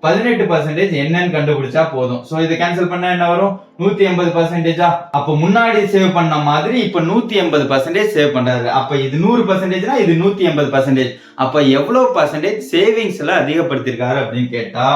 பதினெட்டு பர்சன்டேஜ் என்னன்னு கண்டுபிடிச்சா போதும். சோ இதை கேன்சல் பண்ண என்ன வரும்? நூத்தி எண்பது பர்சன்டேஜா அப்ப முன்னாடி சேவ் பண்ண மாதிரி இப்ப நூத்தி எண்பது பர்சன்டேஜ் சேவ் பண்றாரு. அப்ப இது நூறு பர்சன்டேஜ்னா இது நூத்தி எண்பது பர்சன்டேஜ் அப்ப எவ்வளவு பர்சன்டேஜ் சேவிங்ஸ்ல அதிகப்படுத்திருக்காரு அப்படின்னு கேட்டா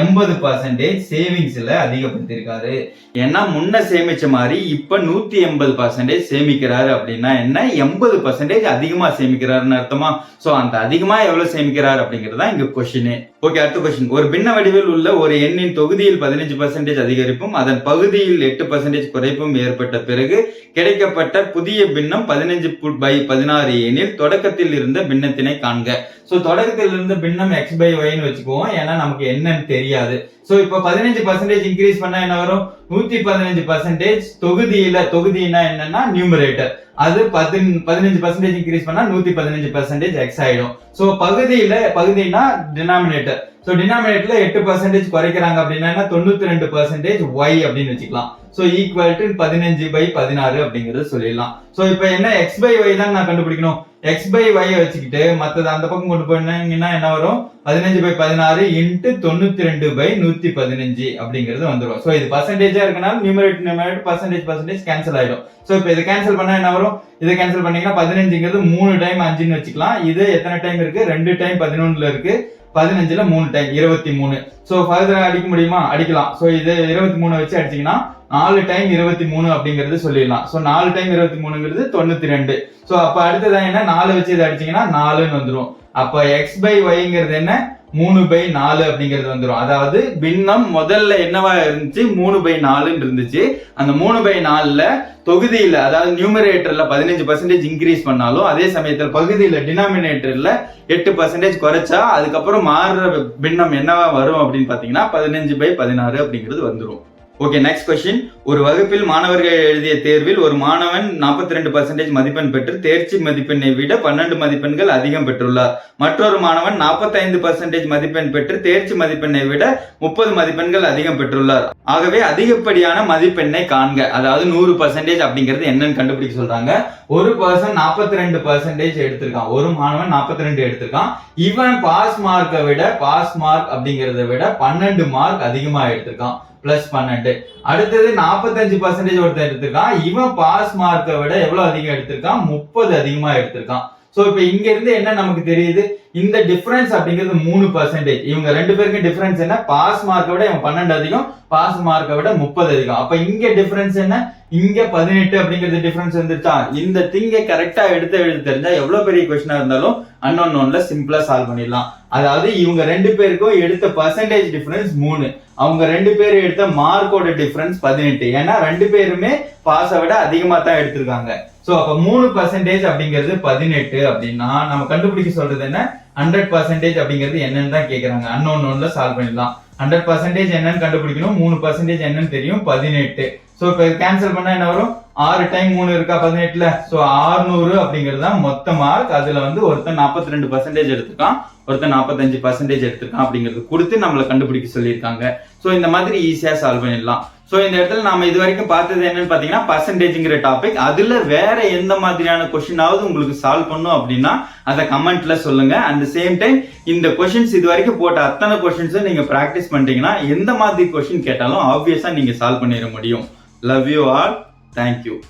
எண்பது பர்சன்டேஜ் சேவிங்ஸ்ல அதிகப்படுத்திருக்காரு. ஏன்னா முன்ன சேமிச்ச மாதிரி இப்ப நூத்தி எண்பது பர்சன்டேஜ் சேமிக்கிறாரு அப்படின்னா என்ன? எண்பது பர்சன்டேஜ் அதிகமா சேமிக்கிறாருன்னு அர்த்தமா? சோ அந்த அதிகமா எவ்வளவு சேமிக்கிறாரு அப்படிங்கறதா இங்க கொஸ்டின் ஓகே அடுத்த கொஸ்டின் ஒரு பின்ன வடிவில் உள்ள ஒரு எண்ணின் தொகுதியில் பதினஞ்சு பர்சன்டேஜ் அதிகரிப்பும் அதன் பகுதி பகுதியில் எட்டு பர்சன்டேஜ் குறைப்பும் ஏற்பட்ட பிறகு கிடைக்கப்பட்ட புதிய பின்னம் பதினஞ்சு பை பதினாறு எனில் தொடக்கத்தில் இருந்த பின்னத்தினை காண்க. ஸோ தொடக்கத்தில் இருந்த பின்னம் எக்ஸ் பை ஒய்னு வச்சுக்குவோம். ஏன்னா நமக்கு என்னன்னு தெரியாது. ஸோ இப்போ பதினஞ்சு பர்சன்டேஜ் இன்க்ரீஸ் பண்ணா என்ன வரும்? நூத்தி பதினஞ்சு பர்சன்டேஜ் தொகுதியில தொகுதினா என்னன்னா நியூமரேட்டர் அது பதின் பதினஞ்சு பர்சன்டேஜ் இன்க்ரீஸ் பண்ணா நூத்தி பதினஞ்சு பர்சன்டேஜ் எக்ஸ் ஆயிடும். ஸோ பகுதியில பகுதினா டினாமினேட்டர் சோ டினாமினேட்டர்ல எட்டு பர்சன்டேஜ் குறைக்கிறாங்க அப்படின்னா தொண்ணூத்தி ரெண்டு பர்சன்டேஜ் ஒய் அப்படின்னு வச்சுக்கலாம். சோ ஈக்குவல் டு பதினஞ்சு பை பதினாறு அப்படிங்கறது சொல்லிடலாம். சோ இப்போ என்ன? எக்ஸ் பை ஒய் தான் நான் கண்டுபிடிக்கணும். எக்ஸ் பை ஒய் வச்சுக்கிட்டு மத்தது அந்த பக்கம் கொண்டு போனீங்கன்னா என்ன வரும்? பதினஞ்சு பை பதினாறு இன்ட்டு தொண்ணூத்தி ரெண்டு பை நூத்தி பதினஞ்சு அப்படிங்கிறது வந்துடும் சோ இது பர்சன்டேஜா இருக்கனால numerator numerator percentage percentage cancel ஆயிடும். சோ இப்போ இதை கேன்சல் பண்ணா என்ன வரும்? இதை கேன்சல் பண்ணீங்கன்னா பதினஞ்சுங்கிறது மூணு டைம் அஞ்சுன்னு வச்சுக்கலாம். இது எத்தனை டைம் இருக்கு? ரெண்டு டைம் பதினொன்னுல இருக்கு. பதினஞ்சுல மூணு டைம் இருபத்தி மூணு. சோ ஃபர்தரா அடிக்க முடியுமா? அடிக்கலாம். சோ இது இருபத்தி மூணு வச்சு அடிச்சீங்கன்னா நாலு டைம் இருபத்தி மூணு அப்படிங்கிறது சொல்லிடலாம். சோ நாலு டைம் இருபத்தி மூணுங்கிறது தொண்ணூத்தி ரெண்டு. சோ அப்ப அடுத்ததான் என்ன? நாலு வச்சு இதை அடிச்சீங்கன்னா நாலுன்னு வந்துடும் அப்ப எக்ஸ் பை ஒய்ங்கிறது என்ன? மூணு பை நாலு அப்படிங்கிறது வந்துடும் அதாவது பின்னம் முதல்ல என்னவா இருந்துச்சு? மூணு பை நாலுன்னு இருந்துச்சு. அந்த மூணு பை நாலுல தொகுதியில அதாவது நியூமரேட்டர்ல பதினஞ்சு பர்சன்டேஜ் இன்க்ரீஸ் பண்ணாலும் அதே சமயத்துல பகுதியில டினாமினேட்டர்ல எட்டு பர்சன்டேஜ் குறைச்சா அதுக்கப்புறம் மாறுற பின்னம் என்னவா வரும் அப்படின்னு பாத்தீங்கன்னா பதினஞ்சு பை பதினாறு அப்படிங்கிறது வந்துடும் ஓகே நெக்ஸ்ட் கொஸ்டின் ஒரு வகுப்பில் மாணவர்கள் எழுதிய தேர்வில் ஒரு மாணவன் 42% ரெண்டு பர்சன்டேஜ் மதிப்பெண் பெற்று தேர்ச்சி மதிப்பெண்ணை விட பன்னெண்டு மதிப்பெண்கள் அதிகம் பெற்றுள்ளார். மற்றொரு மாணவன் 45% பர்சன்டேஜ் மதிப்பெண் பெற்று தேர்ச்சி மதிப்பெண்ணை விட முப்பது மதிப்பெண்கள் அதிகம் பெற்றுள்ளார். ஆகவே அதிகப்படியான மதிப்பெண்ணை காண்க. அதாவது நூறு பர்சன்டேஜ் அப்படிங்கிறது என்னன்னு கண்டுபிடிக்க சொல்றாங்க. ஒரு பர்சன் 42% ரெண்டு பர்சன்டேஜ் எடுத்திருக்கான். ஒரு மாணவன் 42 ரெண்டு எடுத்திருக்கான். இவன் பாஸ் மார்க்கை விட பாஸ் மார்க் அப்படிங்கறத விட பன்னெண்டு மார்க் அதிகமா எடுத்திருக்கான். பிளஸ் பன்னெண்டு. அடுத்தது 45% பர்சன்டேஜ் ஒருத்தன் எடுத்திருக்கான். இவன் பாஸ் மார்க்கை விட எவ்வளவு அதிகம் எடுத்திருக்கான்? முப்பது அதிகமா எடுத்திருக்கான். ஸோ இப்போ இங்க இருந்து என்ன நமக்கு தெரியுது? இந்த டிஃபரன்ஸ் அப்படிங்கிறது மூணு பர்சன்டேஜ் இவங்க ரெண்டு பேருக்கும் டிஃபரன்ஸ் என்ன? பாஸ் மார்க்கை விட இவங்க பன்னெண்டு அதிகம் பாஸ் மார்க்கை விட முப்பது அதிகம். அப்ப இங்க டிஃபரன்ஸ் என்ன? இங்க பதினெட்டு அப்படிங்கிறது டிஃபரன்ஸ் வந்துருச்சா? இந்த திங்கை கரெக்டா எடுத்து எழுத தெரிஞ்சா எவ்வளவு பெரிய கொஸ்டினா இருந்தாலும் அன்னொன் ஒன்ல சிம்பிளா சால்வ் பண்ணிடலாம். அதாவது இவங்க ரெண்டு பேருக்கும் எடுத்த பர்சன்டேஜ் டிஃபரன்ஸ் மூணு. அவங்க ரெண்டு பேரும் எடுத்த மார்க்கோட டிஃபரன்ஸ் பதினெட்டு. ஏன்னா ரெண்டு பேருமே பாஸை விட அதிகமா தான் எடுத்திருக்காங்க. சோ அப்ப மூணு பர்சன்டேஜ் அப்படிங்கிறது பதினெட்டு அப்படின்னா நம்ம கண்டுபிடிக்க சொல்றது என்ன? ஹண்ட்ரட் பர்சன்டேஜ் அப்படிங்கிறது என்னன்னு தான் கேக்குறாங்க. அன்னோன் ஒன்ல சால்வ் பண்ணிடலாம். ஹண்ட்ரட் பர்சன்டேஜ் என்னன்னு கண்டுபிடிக்கணும் மூணு பர்சன்டேஜ் என்னன்னு தெரியும் பதினெட்டு. சோ இப்ப கேன்சல் பண்ணா என்ன வரும்? ஆறு டைம் மூணு இருக்கா பதினெட்டுல? சோ ஆறுநூறு அப்படிங்கிறது தான் மொத்த மார்க் அதுல வந்து ஒருத்தன் நாற்பத்தி ரெண்டு பர்சன்டேஜ் எடுத்துக்கான் ஒருத்தன் நாற்பத்தஞ்சு பர்சன்டேஜ் எடுத்திருக்கான் அப்படிங்கிறது கொடுத்து நம்மளை கண்டுபிடிக்க சொல்லியிருக்காங்க. சோ இந்த மாதிரி ஈஸியா சால்வ் பண்ணிடலாம். சோ இந்த இடத்துல நாம இது வரைக்கும் பார்த்தது என்னன்னு பாத்தீங்கன்னா பர்சன்டேஜ்ங்கிற டாபிக் அதுல வேற எந்த மாதிரியான கொஷினாவது உங்களுக்கு சால்வ் பண்ணும் அப்படின்னா அதை கமெண்ட்ல சொல்லுங்க. அட் சேம் டைம் இந்த கொஸ்டின்ஸ் இது வரைக்கும் போட்ட அத்தனை கொஸ்டின்ஸும் நீங்க பிராக்டிஸ் பண்ணிட்டீங்கன்னா எந்த மாதிரி கொஸ்டின் கேட்டாலும் ஆப்வியஸா நீங்க சால்வ் பண்ணிட முடியும். Love you all Thank you.